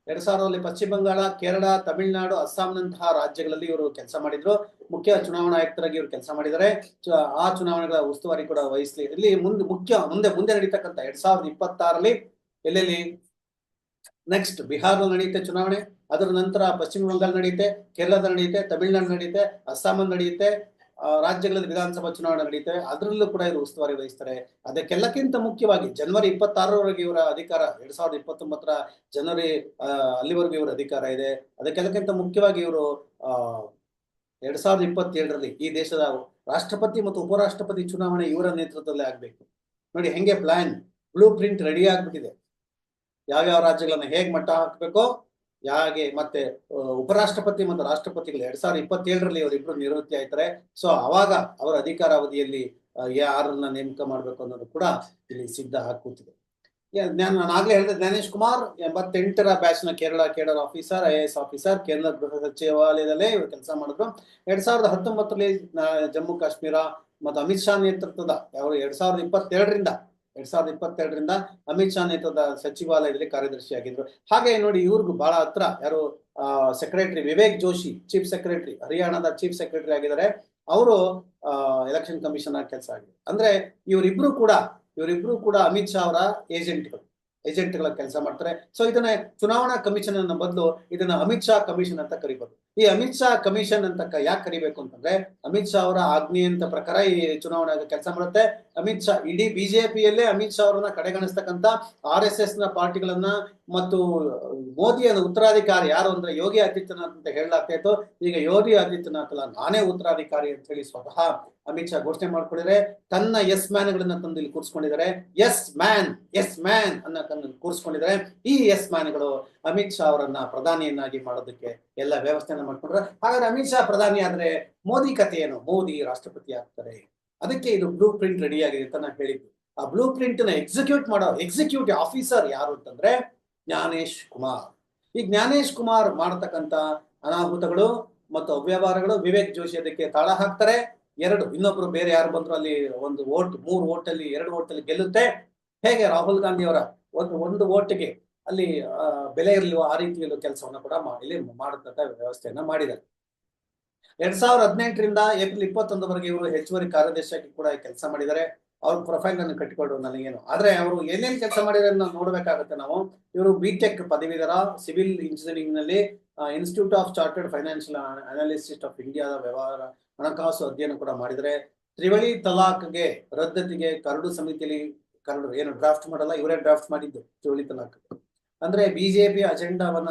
ಎರಡ್ ಸಾವಿರದಲ್ಲಿ ಪಶ್ಚಿಮ ಬಂಗಾಳ, ಕೇರಳ, ತಮಿಳುನಾಡು, ಅಸ್ಸಾಂನಂತಹ ರಾಜ್ಯಗಳಲ್ಲಿ ಇವರು ಕೆಲಸ ಮಾಡಿದ್ರು. ಮುಖ್ಯ ಚುನಾವಣಾ ಆಯುಕ್ತರಾಗಿ ಇವರು ಕೆಲಸ ಮಾಡಿದ್ದಾರೆ. ಆ ಚುನಾವಣೆಗಳ ಉಸ್ತುವಾರಿ ಕೂಡ ವಹಿಸಲಿ. ಇಲ್ಲಿ ಮುಂದೆ ಮುಖ್ಯ, ಮುಂದೆ ಮುಂದೆ ನಡೀತಕ್ಕಂಥ ಎರಡ್ ಸಾವಿರದ ಇಪ್ಪತ್ತಾರಲ್ಲಿ ಎಲ್ಲೆಲ್ಲಿ? ನೆಕ್ಸ್ಟ್ ಬಿಹಾರದಲ್ಲಿ ನಡೆಯುತ್ತೆ ಚುನಾವಣೆ. ಅದರ ನಂತರ ಪಶ್ಚಿಮ ಬಂಗಾಳ ನಡೆಯುತ್ತೆ ಕೇರಳದಲ್ಲಿ ನಡೆಯುತ್ತೆ ತಮಿಳುನಾಡು ನಡೆಯುತ್ತೆ ಅಸ್ಸಾಂ ನಡೆಯುತ್ತೆ ರಾಜ್ಯಗಳಲ್ಲಿ ವಿಧಾನಸಭಾ ಚುನಾವಣೆ ನಡೆಯುತ್ತೆ ಅದರಲ್ಲೂ ಕೂಡ ಇವರು ಉಸ್ತುವಾರಿ ವಹಿಸ್ತಾರೆ. ಅದಕ್ಕೆಲ್ಲಕ್ಕಿಂತ ಮುಖ್ಯವಾಗಿ ಜನವರಿ ಇಪ್ಪತ್ತಾರರವರೆಗೆ ಇವರ ಅಧಿಕಾರ, ಎರಡ್ ಸಾವಿರದ ಇಪ್ಪತ್ತೊಂಬತ್ತರ ಜನವರಿ ಅಲ್ಲಿವರೆಗೂ ಇವರ ಅಧಿಕಾರ ಇದೆ. ಅದಕ್ಕೆಲ್ಲಕ್ಕಿಂತ ಮುಖ್ಯವಾಗಿ ಇವರು ಎರಡ್ ಸಾವಿರದ ಇಪ್ಪತ್ತೇಳರಲ್ಲಿ ಈ ದೇಶದ ರಾಷ್ಟ್ರಪತಿ ಮತ್ತು ಉಪರಾಷ್ಟ್ರಪತಿ ಚುನಾವಣೆ ಇವರ ನೇತೃತ್ವದಲ್ಲಿ ಆಗ್ಬೇಕು. ನೋಡಿ, ಹೆಂಗೆ ಪ್ಲಾನ್ ಬ್ಲೂ ಪ್ರಿಂಟ್ ರೆಡಿ ಆಗ್ಬಿಟ್ಟಿದೆ. ಯಾವ್ಯಾವ ರಾಜ್ಯಗಳನ್ನ ಹೇಗ್ ಮಟ್ಟ ಹಾಕ್ಬೇಕೋ ಹೇಗೆ ಮತ್ತೆ ಉಪರಾಷ್ಟ್ರಪತಿ ಮತ್ತು ರಾಷ್ಟ್ರಪತಿಗಳು ಎರಡ್ ಸಾವಿರದ ಇಪ್ಪತ್ತೇಳರಲ್ಲಿ ಅವರಿಬ್ರು ನಿವೃತ್ತಿ ಆಯ್ತಾರೆ. ಸೊ ಅವಾಗ ಅವರ ಅಧಿಕಾರ ಅವಧಿಯಲ್ಲಿ ಆ, ಯಾರನ್ನ ನೇಮಕ ಮಾಡ್ಬೇಕು ಅನ್ನೋದು ಕೂಡ ಇಲ್ಲಿ ಸಿದ್ಧ ಹಾಕುತ್ತಿದೆ ನಾನು ನಾನು ಆಗ್ಲೇ ಹೇಳಿದೆ ಜ್ಞಾನೇಶ್ ಕುಮಾರ್ ಎಂಬತ್ತೆಂಟರ ಬ್ಯಾಚ್ನ Kerala cadre officer I A S officer ಕೇಂದ್ರ ಗೃಹ ಸಚಿವಾಲಯದಲ್ಲೇ ಇವರು ಕೆಲಸ ಮಾಡಿದ್ರು. ಎರಡ್ ಸಾವಿರದ ಹತ್ತೊಂಬತ್ತರಲ್ಲಿ ಜಮ್ಮು ಕಾಶ್ಮೀರ ಮತ್ತು ಅಮಿತ್ ಶಾ ನೇತೃತ್ವದ ಅವರು ಎರಡ್ ಸಾವಿರದ ಇಪ್ಪತ್ತೆರಡರಿಂದ ಎರಡ್ ಸಾವಿರದ ಇಪ್ಪತ್ತೆರಡರಿಂದ ಅಮಿತ್ ಶಾ ನೇತೃತ್ವದ ಸಚಿವಾಲಯದಲ್ಲಿ ಕಾರ್ಯದರ್ಶಿಯಾಗಿದ್ರು. ಹಾಗೆ ನೋಡಿ ಇವ್ರಿಗೂ ಬಹಳ ಹತ್ರ ಯಾರು secretary Vivek Joshi chief secretary ಹರಿಯಾಣದ ಚೀಫ್ ಸೆಕ್ರೆಟರಿ ಆಗಿದ್ದಾರೆ. ಅವರು ಎಲೆಕ್ಷನ್ ಕಮಿಷನ್ ಕೆಲಸ ಆಗಿದೆ. ಅಂದ್ರೆ ಇವರಿಬ್ರು ಕೂಡ ಇವರಿಬ್ರು ಕೂಡ ಅಮಿತ್ ಶಾ ಅವರ ಏಜೆಂಟ್ಗಳು ಏಜೆಂಟ್ಗಳ ಕೆಲಸ ಮಾಡ್ತಾರೆ. ಸೊ ಇದನ್ನ ಚುನಾವಣಾ ಕಮಿಷನ್ ಅನ್ನ ಬದಲು ಇದನ್ನ ಅಮಿತ್ ಶಾ ಕಮಿಷನ್ ಅಂತ ಕರಿಬಹುದು ಈ ಅಮಿತ್ ಶಾ ಕಮಿಷನ್ ಅಂತ ಯಾಕೆ ಕರಿಬೇಕು ಅಂತಂದ್ರೆ ಅಮಿತ್ ಶಾ ಅವರ ಆಜ್ಞೆಯಂತ ಪ್ರಕಾರ ಈ ಚುನಾವಣಾ ಕೆಲಸ ಮಾಡುತ್ತೆ. ಅಮಿತ್ ಶಾ, ಇಡೀ ಬಿಜೆಪಿಯಲ್ಲೇ ಅಮಿತ್ ಶಾ ಅವರನ್ನ ಕಡೆಗಣಿಸ್ತಕ್ಕಂಥ ಆರ್ ಎಸ್ ಎಸ್ನ ಪಾರ್ಟಿಗಳನ್ನ ಮತ್ತು ಮೋದಿಯ ಉತ್ತರಾಧಿಕಾರಿ ಯಾರು ಅಂದ್ರೆ ಯೋಗಿ ಆದಿತ್ಯನಾಥ್ ಅಂತ ಹೇಳಲಾಗ್ತಾ ಇತ್ತು. ಈಗ ಯೋಗಿ ಆದಿತ್ಯನಾಥ್ ಅಲ್ಲ, ನಾನೇ ಉತ್ತರಾಧಿಕಾರಿ ಅಂತ ಹೇಳಿ ಸ್ವತಃ ಅಮಿತ್ ಶಾ ಘೋಷಣೆ ಮಾಡ್ಕೊಂಡಿದ್ದಾರೆ. ತನ್ನ ಎಸ್ ಮ್ಯಾನ್ ಗಳನ್ನ ತಂದು ಇಲ್ಲಿ ಕೂರಿಸ್ಕೊಂಡಿದ್ದಾರೆ. ಎಸ್ ಮ್ಯಾನ್ ಎಸ್ ಮ್ಯಾನ್ ಅನ್ನ ತಂದು ಕೂರಿಸ್ಕೊಂಡಿದ್ದಾರೆ. ಈ ಎಸ್ ಮ್ಯಾನ್ಗಳು ಅಮಿತ್ ಶಾ ಅವರನ್ನ ಪ್ರಧಾನಿಯನ್ನಾಗಿ ಮಾಡೋದಕ್ಕೆ ಎಲ್ಲ ವ್ಯವಸ್ಥೆಯನ್ನ ಮಾಡ್ಕೊಂಡ್ರೆ. ಹಾಗಾದ್ರೆ ಅಮಿತ್ ಶಾ ಪ್ರಧಾನಿ ಆದ್ರೆ ಮೋದಿ ಕಥೆ ಏನು? ಮೋದಿ ರಾಷ್ಟ್ರಪತಿ ಆಗ್ತಾರೆ. ಅದಕ್ಕೆ ಇದು ಬ್ಲೂ ಪ್ರಿಂಟ್ ರೆಡಿ ಆಗಿದೆ ಅಂತ ನಾನು ಹೇಳಿದ್ದು. ಆ ಬ್ಲೂ ಪ್ರಿಂಟ್ನ ಎಕ್ಸಿಕ್ಯೂಟ್ ಮಾಡೋ ಎಕ್ಸಿಕ್ಯೂಟಿವ್ ಆಫೀಸರ್ ಯಾರು ಅಂತಂದ್ರೆ ಜ್ಞಾನೇಶ್ ಕುಮಾರ್. ಈ ಜ್ಞಾನೇಶ್ ಕುಮಾರ್ ಮಾಡತಕ್ಕಂತ ಅನಾಹುತಗಳು ಮತ್ತು ಅವ್ಯವಹಾರಗಳು ವಿವೇಕ್ ಜೋಶಿ ಅದಕ್ಕೆ ತಾಳ ಹಾಕ್ತಾರೆ. ಎರಡು, ಇನ್ನೊಬ್ರು ಬೇರೆ ಯಾರು ಬಂದ್ರು ಅಲ್ಲಿ ಒಂದು ಓಟ್, ಮೂರು ಓಟ್ ಅಲ್ಲಿ ಎರಡು ಓಟ್ ಅಲ್ಲಿ ಗೆಲ್ಲುತ್ತೆ. ಹೇಗೆ? ರಾಹುಲ್ ಗಾಂಧಿ ಅವರ ಒಂದು ಒಂದು ಓಟ್ಗೆ ಅಲ್ಲಿ ಬೆಲೆ ಇರಲಿಲ್ಲ ಆ ರೀತಿಯಲ್ಲೂ ಕೆಲಸವನ್ನು ಕೂಡ ಇಲ್ಲಿ ಮಾಡತಕ್ಕ ವ್ಯವಸ್ಥೆಯನ್ನ ಮಾಡಿದ್ದಾರೆ. ಎರಡ್ ಸಾವಿರದ ಹದಿನೆಂಟರಿಂದ ಏಪ್ರಿಲ್ ಇಪ್ಪತ್ತೊಂದವರೆಗೆ ಇವರು ಹೆಚ್ಚುವರಿ ಕಾರ್ಯದರ್ಶಿಯಾಗಿ ಕೂಡ ಕೆಲಸ ಮಾಡಿದ್ದಾರೆ. ಅವ್ರ ಪ್ರೊಫೈಲ್ ಅನ್ನು ಕಟ್ಟಿಕೊಂಡು ನನಗೇನು ಆದ್ರೆ ಅವರು ಏನೇನು ಕೆಲಸ ಮಾಡಿದ್ದಾರೆ ನಾವು ನೋಡ್ಬೇಕಾಗುತ್ತೆ ನಾವು. ಇವರು ಬಿ ಟೆಕ್ ಪದವೀಧರ ಸಿವಿಲ್ ಇಂಜಿನಿಯರಿಂಗ್ನಲ್ಲಿ institute of chartered financial analyst of ಇಂಡಿಯಾದ ವ್ಯವಹಾರ, ಹಣಕಾಸು ಅಧ್ಯಯನ ಕೂಡ ಮಾಡಿದರೆ ತ್ರಿವಳಿ ತಲಾಖ್ಗೆ ರದ್ದತಿಗೆ ಕರಡು ಸಮಿತಿಯಲ್ಲಿ ಕರಡು, ಏನು ಡ್ರಾಫ್ಟ್ ಮಾಡಲ್ಲ, ಇವರೇ ಡ್ರಾಫ್ಟ್ ಮಾಡಿದ್ದು ತ್ರಿವಳಿ ತಲಾಖ್ ಅಂದ್ರೆ ಬಿಜೆಪಿ ಅಜೆಂಡಾವನ್ನ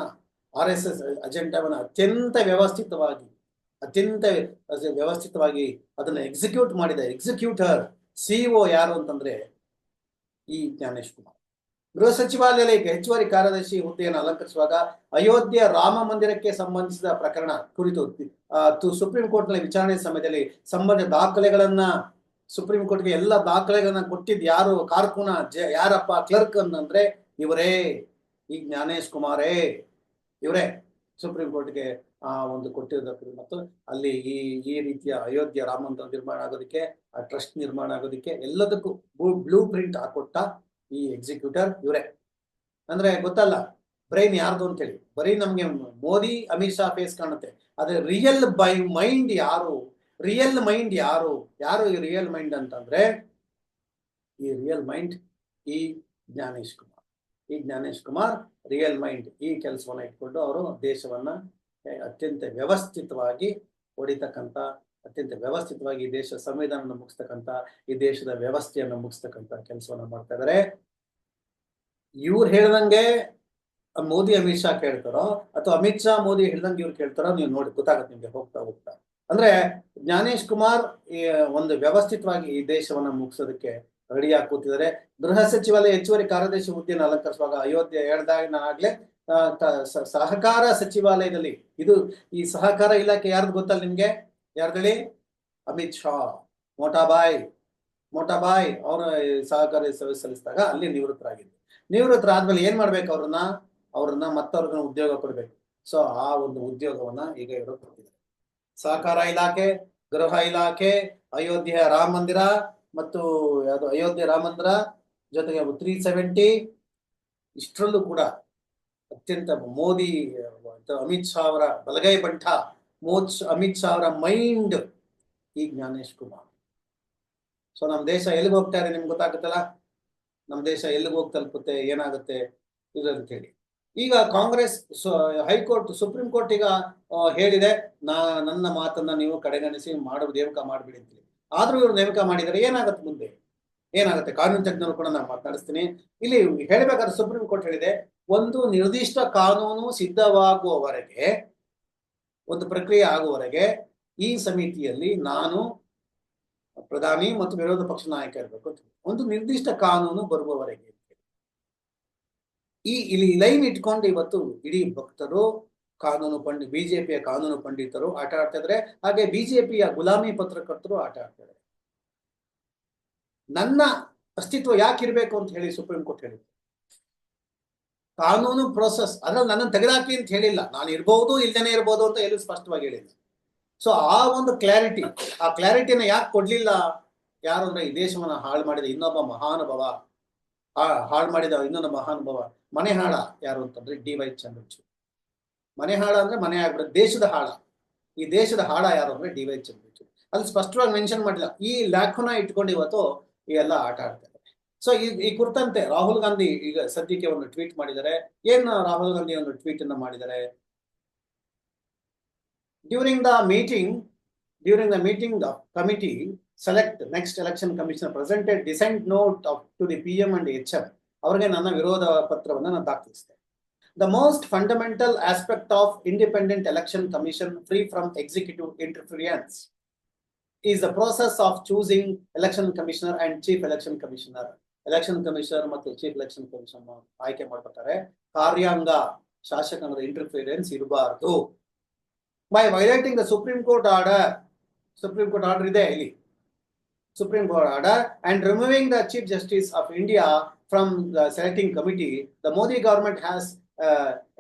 ಆರ್ ಎಸ್ ಎಸ್ ಅಜೆಂಡಾವನ್ನ ಅತ್ಯಂತ ವ್ಯವಸ್ಥಿತವಾಗಿ ಅತ್ಯಂತ ವ್ಯವಸ್ಥಿತವಾಗಿ ಅದನ್ನ ಎಕ್ಸಿಕ್ಯೂಟ್ ಮಾಡಿದ. ಎಕ್ಸಿಕ್ಯೂಟರ್ ಸಿಇಒ ಯಾರು ಅಂತಂದ್ರೆ ಈ ಜ್ಞಾನೇಶ್ ಕುಮಾರ್. ಗೃಹ ಸಚಿವಾಲಯಕ್ಕೆ ಹೆಚ್ಚುವರಿ ಕಾರ್ಯದರ್ಶಿ ಹುದ್ದೆಯನ್ನು ಅಲಂಕರಿಸುವಾಗ ಅಯೋಧ್ಯೆ ರಾಮ ಮಂದಿರಕ್ಕೆ ಸಂಬಂಧಿಸಿದ ಪ್ರಕರಣ ಕುರಿತು ಸುಪ್ರೀಂ ಕೋರ್ಟ್ನಲ್ಲಿ ವಿಚಾರಣೆ ಸಮಯದಲ್ಲಿ ಸಂಬಂಧ ದಾಖಲೆಗಳನ್ನ ಸುಪ್ರೀಂ ಕೋರ್ಟ್ಗೆ ಎಲ್ಲ ದಾಖಲೆಗಳನ್ನ ಕೊಟ್ಟಿದ್ ಯಾರು? ಕಾರ್ಕುನ, ಜ, ಯಾರಪ್ಪ? ಕ್ಲರ್ಕ್ ಅಂತಂದ್ರೆ ಇವರೇ, ಈ ಜ್ಞಾನೇಶ್ ಕುಮಾರೇ. ಇವರೇ ಸುಪ್ರೀಂ ಕೋರ್ಟ್ಗೆ ಆ ಒಂದು ಕೊಟ್ಟಿರೋದಕ್ಕೆ ಮತ್ತು ಅಲ್ಲಿ ಈ ಈ ರೀತಿಯ ಅಯೋಧ್ಯೆ ರಾಮ ನಿರ್ಮಾಣ ಆಗೋದಕ್ಕೆ, ಆ ಟ್ರಸ್ಟ್ ನಿರ್ಮಾಣ ಆಗೋದಕ್ಕೆ ಎಲ್ಲದಕ್ಕೂ ಬ್ಲೂ ಪ್ರಿಂಟ್ ಹಾಕೊಟ್ಟ ಈ ಎಕ್ಸಿಕ್ಯೂಟರ್ ಇವರೇ. ಅಂದ್ರೆ ಗೊತ್ತಲ್ಲ, ಬ್ರೈನ್ ಯಾರ್ದು ಅಂತೇಳಿ. ಬರೀ ನಮ್ಗೆ ಮೋದಿ, ಅಮಿತ್ ಶಾ ಫೇಸ್ ಕಾಣುತ್ತೆ. ಆದ್ರೆ ರಿಯಲ್ ಬೈ ಮೈಂಡ್ ಯಾರು, ರಿಯಲ್ ಮೈಂಡ್ ಯಾರು ಯಾರು ಈ ರಿಯಲ್ ಮೈಂಡ್ ಅಂತಂದ್ರೆ, ಈ ರಿಯಲ್ ಮೈಂಡ್ ಈ ಜ್ಞಾನೇಶ್ ಕುಮಾರ್. ಈ ಜ್ಞಾನೇಶ್ ಕುಮಾರ್ ರಿಯಲ್ ಮೈಂಡ್ ಈ ಕೆಲಸವನ್ನ ಇಟ್ಕೊಂಡು ಅವರು ದೇಶವನ್ನ ಅತ್ಯಂತ ವ್ಯವಸ್ಥಿತವಾಗಿ ಹೊಡಿತಕ್ಕಂಥ ಅತ್ಯಂತ ವ್ಯವಸ್ಥಿತವಾಗಿ ಈ ದೇಶ ಸಂವಿಧಾನವನ್ನು ಮುಗಿಸ್ತಕ್ಕಂಥ, ಈ ದೇಶದ ವ್ಯವಸ್ಥೆಯನ್ನು ಮುಗಿಸ್ತಕ್ಕಂಥ ಕೆಲಸವನ್ನು ಮಾಡ್ತಾ ಇದಾರೆ. ಇವ್ರು ಹೇಳ್ದಂಗೆ ಮೋದಿ, ಅಮಿತ್ ಶಾ ಕೇಳ್ತಾರೋ ಅಥವಾ ಅಮಿತ್ ಶಾ, ಮೋದಿ ಹೇಳ್ದಂಗೆ ಇವ್ರು ಕೇಳ್ತಾರೋ ನೀವು ನೋಡಿ, ಗೊತ್ತಾಗತ್ತೆ ನಿಮ್ಗೆ ಹೋಗ್ತಾ ಹೋಗ್ತಾ. ಅಂದ್ರೆ ಜ್ಞಾನೇಶ್ ಕುಮಾರ್ ಒಂದು ವ್ಯವಸ್ಥಿತವಾಗಿ ಈ ದೇಶವನ್ನ ಮುಗಿಸೋದಕ್ಕೆ ರೆಡಿಯಾಗಿ ಕೂತಿದ್ದಾರೆ ಗೃಹ ಸಚಿವಾಲಯ ಹೆಚ್ಚುವರಿ ಕಾರ್ಯದರ್ಶಿ ಹುದ್ದೆಯನ್ನು ಅಲಂಕರಿಸುವಾಗ ಅಯೋಧ್ಯೆ ಹೇಳ್ದಾಗ ನಾನು ಆಗ್ಲೇ ಸಹಕಾರ ಸಚಿವಾಲಯದಲ್ಲಿ. ಇದು ಈ ಸಹಕಾರ ಇಲಾಖೆ ಯಾರ್ದು ಗೊತ್ತಲ್ಲ ನಿಮ್ಗೆ? ಯಾರ್ದೇಳಿ ಅಮಿತ್ ಶಾ. ಮೋಟಾಬಾಯ್ ಮೋಟಾಬಾಯ್ ಅವರ ಸಹಕಾರ ಸೇವೆ ಸಲ್ಲಿಸಿದಾಗ ಅಲ್ಲಿ ನಿವೃತ್ತರಾಗಿದ್ರು ನಿವೃತ್ತರಾದ್ಮೇಲೆ ಏನ್ ಮಾಡ್ಬೇಕು ಅವ್ರನ್ನ? ಅವ್ರನ್ನ ಮತ್ತವ್ರಿಗೆ ಉದ್ಯೋಗ ಕೊಡ್ಬೇಕು. ಸೊ, ಆ ಒಂದು ಉದ್ಯೋಗವನ್ನ ಈಗ ಇವರು ಕೊಟ್ಟಿದ್ದಾರೆ. ಸಹಕಾರ ಇಲಾಖೆ, ಗೃಹ ಇಲಾಖೆ, ಅಯೋಧ್ಯೆ ರಾಮ ಮಂದಿರ ಮತ್ತು ಯಾವುದು ಅಯೋಧ್ಯೆ ರಾಮ ಮಂದಿರ ಜೊತೆಗೆ ತ್ರೀ ಸೆವೆಂಟಿ ಇಷ್ಟರಲ್ಲೂ ಕೂಡ ಅತ್ಯಂತ ಮೋದಿ ಅಮಿತ್ ಶಾ ಅವರ ಬಲಗೈ ಬಂಠ, ಮೋದ್, ಅಮಿತ್ ಶಾ ಅವರ ಮೈಂಡ್ ಈ ಜ್ಞಾನೇಶ್ ಕುಮಾರ್. ಸೊ ನಮ್ಮ ದೇಶ ಎಲ್ಲಿಗೆ ಹೋಗ್ತಾ ಇದೆ ನಿಮ್ಗೆ ಗೊತ್ತಾಗುತ್ತಲ್ಲ? ನಮ್ಮ ದೇಶ ಎಲ್ಲಿಗೆ ಹೋಗಿ ತಲುಪುತ್ತೆ, ಏನಾಗುತ್ತೆ ಇದು ಅಂತ ಹೇಳಿ ಈಗ ಕಾಂಗ್ರೆಸ್ ಹೈಕೋರ್ಟ್, ಸುಪ್ರೀಂ ಕೋರ್ಟ್ ಈಗ ಹೇಳಿದೆ, ನಾ, ನನ್ನ ಮಾತನ್ನ ನೀವು ಕಡೆಗಣಿಸಿ ಮಾಡುವ ನೇಮಕ ಮಾಡ್ಬಿಡಿ ಅಂತೇಳಿ ಆದ್ರೂ ಇವರು ನೇಮಕ ಮಾಡಿದರೆ, ಏನಾಗುತ್ತೆ ಮುಂದೆ? ಏನಾಗುತ್ತೆ? ಕಾನೂನು ತಜ್ಞರು ಕೂಡ ನಾನು ಮಾತನಾಡಿಸ್ತೀನಿ. ಇಲ್ಲಿ ಹೇಳಬೇಕಾದ್ರೆ ಸುಪ್ರೀಂ ಕೋರ್ಟ್ ಹೇಳಿದೆ ಒಂದು ನಿರ್ದಿಷ್ಟ ಕಾನೂನು ಸಿದ್ಧವಾಗುವವರೆಗೆ, ಒಂದು ಪ್ರಕ್ರಿಯೆ ಆಗುವವರೆಗೆ ಈ ಸಮಿತಿಯಲ್ಲಿ ನಾನು ಪ್ರಧಾನಿ ಮತ್ತು ವಿರೋಧ ಪಕ್ಷ ನಾಯಕ ಇರಬೇಕು ಒಂದು ನಿರ್ದಿಷ್ಟ ಕಾನೂನು ಬರುವವರೆಗೆ ಈ ಇಲ್ಲಿ ಲೈನ್ ಇಟ್ಕೊಂಡು ಇವತ್ತು ಇಡೀ ಭಕ್ತರು, ಕಾನೂನು ಪಂಡಿ, ಬಿಜೆಪಿಯ ಕಾನೂನು ಪಂಡಿತರು ಆಟ ಆಡ್ತಾ ಇದ್ರೆ ಹಾಗೆ ಬಿಜೆಪಿಯ ಗುಲಾಮಿ ಪತ್ರಕರ್ತರು ಆಟ ಆಡ್ತಾ ನನ್ನ ಅಸ್ತಿತ್ವ ಯಾಕಿರ್ಬೇಕು ಅಂತ ಹೇಳಿ ಸುಪ್ರೀಂ ಕೋರ್ಟ್ ಹೇಳಿದ್ರು ಕಾನೂನು ಪ್ರೋಸೆಸ್ ಅದ್ರಲ್ಲಿ ನನ್ನನ್ನು ತೆಗೆದಾಕಿ ಅಂತ ಹೇಳಿಲ್ಲ. ನಾನು ಇರ್ಬೋದು, ಇಲ್ದೇನೆ ಇರ್ಬೋದು ಅಂತ ಎಲ್ಲೂ ಸ್ಪಷ್ಟವಾಗಿ ಹೇಳಿಲ್ಲ. ಸೊ ಆ ಒಂದು ಕ್ಲಾರಿಟಿ ಆ ಕ್ಲಾರಿಟಿನ ಯಾಕೆ ಕೊಡ್ಲಿಲ್ಲ? ಯಾರು ಅಂದ್ರೆ ಈ ದೇಶವನ್ನ ಹಾಳು ಮಾಡಿದ ಇನ್ನೊಬ್ಬ ಮಹಾನುಭವ ಹಾಳು ಮಾಡಿದ ಇನ್ನೊಂದು ಮಹಾನುಭವ ಮನೆ ಹಾಳ ಯಾರು ಅಂತಂದ್ರೆ ಡಿ ವೈ ಚಂದ್ರಚೂಡ್. ಮನೆ ಹಾಳ ಅಂದ್ರೆ ಮನೆ ಆಗ್ಬಿಡುತ್ತೆ ದೇಶದ ಹಾಳ. ಈ ದೇಶದ ಹಾಳ ಯಾರು ಅಂದ್ರೆ ಡಿ ವೈ ಚಂದ್ರಚೂಡ್. ಅಲ್ಲಿ ಸ್ಪಷ್ಟವಾಗಿ ಮೆನ್ಷನ್ ಮಾಡಿಲ್ಲ ಈ ಲ್ಯಾಖನ ಇಟ್ಕೊಂಡು ಇವತ್ತು ಈ ಎಲ್ಲ ಆಟ ಆಡ್ತಾ ಇದ್ದಾರೆ ಸೊ ಈ ಈ ಕುರಿತಂತೆ ರಾಹುಲ್ ಗಾಂಧಿ ಈಗ ಸದ್ಯಕ್ಕೆ ಒಂದು ಟ್ವೀಟ್ ಮಾಡಿದ್ದಾರೆ. ಏನ್ ರಾಹುಲ್ ಗಾಂಧಿ ಒಂದು ಟ್ವೀಟ್ ಅನ್ನ ಮಾಡಿದ್ದಾರೆ? During the meeting during the meeting the committee select next election commissioner presented dissent to the P M and H F ಅವರಿಗೆ ನನ್ನ ವಿರೋಧ ಪತ್ರವನ್ನು ನಾನು ದಾಖಲಿಸಿದೆ. The most fundamental aspect of independent election commission free from executive interference is the process of choosing election commissioner and chief election commissioner election commission ಮತ್ತು chief election commission ಆಯ್ಕೆ ಮಾಡ್ಬೇಕಾರೆ ಕಾರ್ಯಾಂಗ ಶಾಸಕನದ ಇಂಟರ್ಫಿರೆನ್ಸ್ ಇರಬಾರದು. By violating the supreme court order supreme court order ಇದೆ ಇಲ್ಲಿ. Supreme court order and removing the chief justice of India from the selecting committee the Modi government has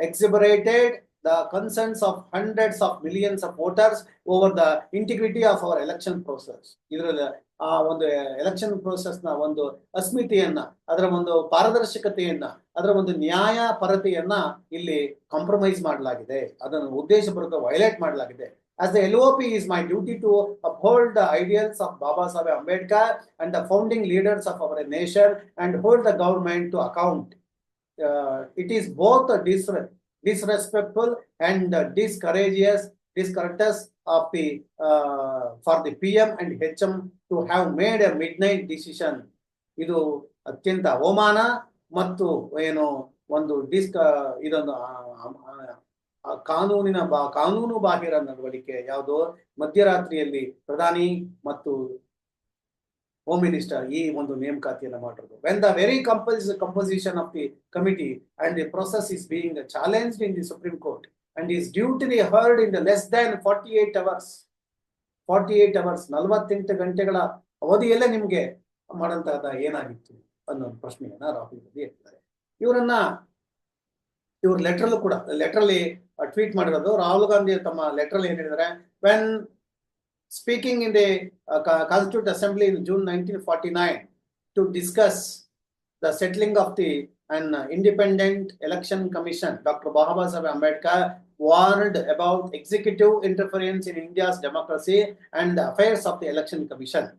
exacerbated the concerns of hundreds of millions of voters over the integrity of our election process ಇದರ ಆ ಒಂದು election ಪ್ರೋಸೆಸ್ನ ಒಂದು ಅಸ್ಮಿತೆಯನ್ನ, ಅದರ ಒಂದು ಪಾರದರ್ಶಕತೆಯನ್ನ, ಅದರ ಒಂದು ನ್ಯಾಯ ಪರತೆಯನ್ನ ಇಲ್ಲಿ ಕಾಂಪ್ರಮೈಸ್ ಮಾಡಲಾಗಿದೆ ಅದನ್ನು ಉದ್ದೇಶಪೂರ್ವಕ ವೈಲೇಟ್ ಮಾಡಲಾಗಿದೆ as the L is P duty my duty to ideals the ideals of Baba Saheb Ambedkar and the founding leaders of our nation and hold the account. To account it is both dis disrespectful and discourteous discourteous of the uh, for the PM and HM to have made a midnight decision. ಇದು ಅತ್ಯಂತ ಅವಮಾನ ಮತ್ತು ಏನು ಒಂದು ಡಿಸ್ಕ ಇದೊಂದು ಕಾನೂನಿನ ಬಾ ಕಾನೂನು ಬಾಹಿರ ನಡವಳಿಕೆ ಯಾವುದು ಮಧ್ಯರಾತ್ರಿಯಲ್ಲಿ ಪ್ರಧಾನಿ ಮತ್ತು ಹೋಮ್ ಮಿನಿಸ್ಟರ್ ಈ ಒಂದು ನೇಮಕಾತಿಯನ್ನು ಮಾಡಿರೋದು. When the very compose composition of the committee and the process is being challenge in the supreme court and is due to the heard in less than forty eight hours forty eight hours ನಲವತ್ತೆಂಟು ಗಂಟೆಗಳ ಅವಧಿಯಲ್ಲೇ ನಿಮ್ಗೆ ಮಾಡಂತಹದ ಏನಾಗಿತ್ತು ಅನ್ನೋ ಪ್ರಶ್ನೆಯನ್ನ ರಾಹುಲ್ ಗಾಂಧಿ ಹೇಳ್ತಾರೆ ಇವರನ್ನ, ಇವ್ರ ಲೆಟ್ರಲ್ಲೂ ಕೂಡ ಲೆಟ್ರಲ್ಲಿ ಟ್ವೀಟ್ ಮಾಡಿರೋದು ರಾಹುಲ್ ಗಾಂಧಿ ತಮ್ಮ ಲೆಟರ್ ಅಲ್ಲಿ ಏನ್ ಹೇಳಿದ್ದಾರೆ? When speaking in the constitute assembly in June nineteen forty nine to discuss the settling of the and independent election commission doctor Baba Saheb Ambedkar warned about executive interference in India's democracy and the affairs of the election commission.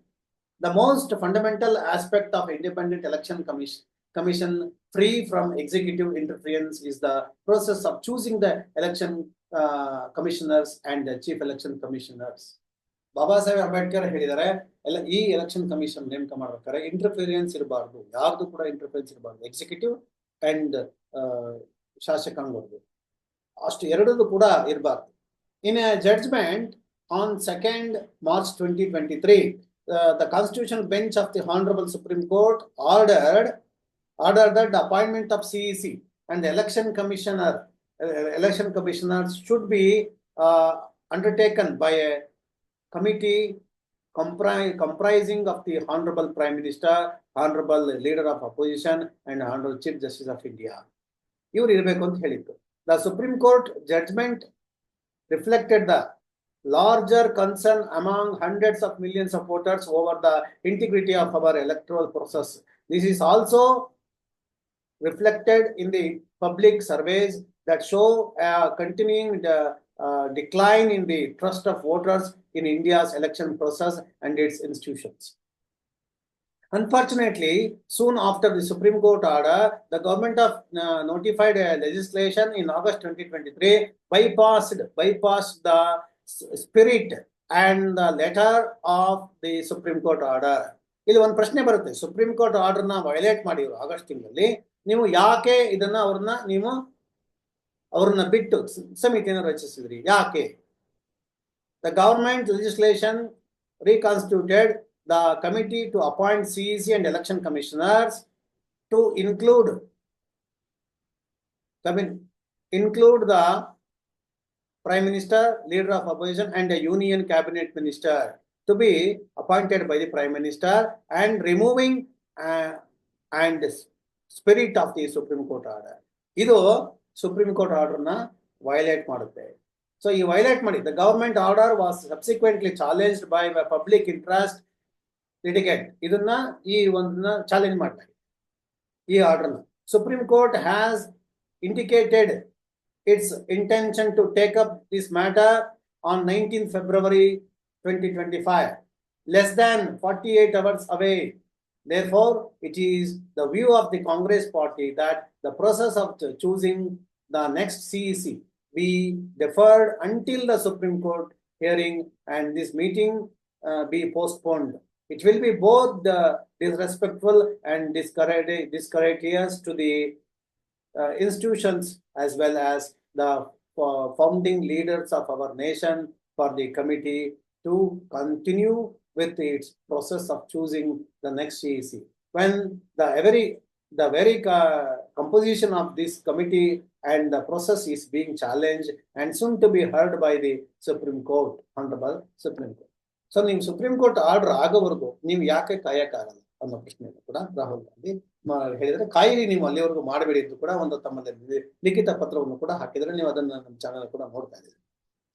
The most fundamental aspect of independent election commission, commission free from executive interference is the process of choosing the election uh, commissioners and the chief election commissioners. Baba Saheb Ambedkar ಹೇಳಿದ್ದಾರೆ ಎಲ್ಲ ಈ election commission ನೇಮಕ ಮಾಡ್ಬೇಕಾದ್ರೆ ಇಂಟರ್ಫಿರಿಯನ್ಸ್ ಇರಬಾರ್ದು ಯಾರ್ದು ಕೂಡ interference executive and and ಶಾಸಕಾಂಗವ್ರದ್ದು ಅಷ್ಟು ಎರಡೂ ಕೂಡ ಇರಬಾರ್ದು in judgement on second March twenty twenty three the constitution bench of the honourable supreme court ordered order that appointment of CEC and election commissioner election commissioner should be undertaken by a committee compri- comprising of the Honorable Prime Minister, Honorable Leader of Opposition, and Honorable Chief Justice of India. ಇವ್ರು ಇರಬೇಕು ಅಂತ ಹೇಳಿತ್ತು The Supreme Court judgment reflected the larger concern among hundreds of million supporters over the integrity of our electoral process. This is also reflected in the public surveys that show a continuing de uh, decline in the trust of voters in India's election process and its institutions. Unfortunately, soon after the Supreme Court order, the government of uh, notified a legislation in August 2023 bypassed bypassed the spirit and the letter of the Supreme Court order. ಇಲ್ಲಿ ಒಂದು ಪ್ರಶ್ನೆ ಬರುತ್ತೆ supreme court ಆರ್ಡರ್ನ violate ಮಾಡಿದ್ರು August ತಿಂಗಳಲ್ಲಿ ನೀವು ಯಾಕೆ ಇದನ್ನ ಅವ್ರನ್ನ ನೀವು ಅವ್ರನ್ನ ಬಿಟ್ಟು ಸಮಿತಿಯನ್ನು ರಚಿಸಿದ್ರಿ ಯಾಕೆ the government legislation reconstituted the committee to appoint CEC and election commissioners to include I mean, include the prime minister, leader of opposition and a union cabinet minister to be appointed by the prime minister and removing uh, and spirit of the Supreme Court order. ಇದು supreme court ಆರ್ಡರ್ನ violate ಮಾಡುತ್ತೆ so ಈ violate ಮಾಡಿ the government order was subsequently challenged by public interest ಲಿಟಿಗೇಟ್ ಇದನ್ನ ಈ ಒಂದನ್ನ challenge ಮಾಡಲಾಗಿದೆ ಈ ಆರ್ಡರ್ನ Supreme Court has indicated its intention to take up this matter on nineteen February twenty twenty five less than forty eight hours away Therefore, it is the view of the Congress party that the process of ch- choosing the next CEC be deferred until the Supreme Court hearing and this meeting uh, be postponed. It will be both disrespectful and discourteous to the uh, institutions as well as the uh, founding leaders of our nation for the committee to continue with its process of choosing the next CEC. When the very, the very uh, composition of this committee and the process is being challenged and soon to be heard by the Supreme Court, Honorable Supreme Court. So ನೀವು supreme court order ಆಗೋವರೆಗೂ ನೀವು ಯಾಕೆ ಕಾಯಕ್ಕಾಗಲ್ಲ ಅನ್ನೋ ಪ್ರಶ್ನೆಯನ್ನು ಕೂಡ ರಾಹುಲ್ ಗಾಂಧಿ ಹೇಳಿದ್ರೆ ಕಾಯಿರಿ ನೀವು ಅಲ್ಲಿವರೆಗೂ ಮಾಡಬೇಡಿ ಅಂತ ಕೂಡ ಒಂದು ತಮ್ಮಲ್ಲಿ ಲಿಖಿತ ಪತ್ರವನ್ನು ಕೂಡ ಹಾಕಿದ್ರೆ ನೀವು ಅದನ್ನ ನಮ್ಮ ಚಾನಲ್ ಕೂಡ ನೋಡ್ತಾ ಇದ್ದೀರಿ.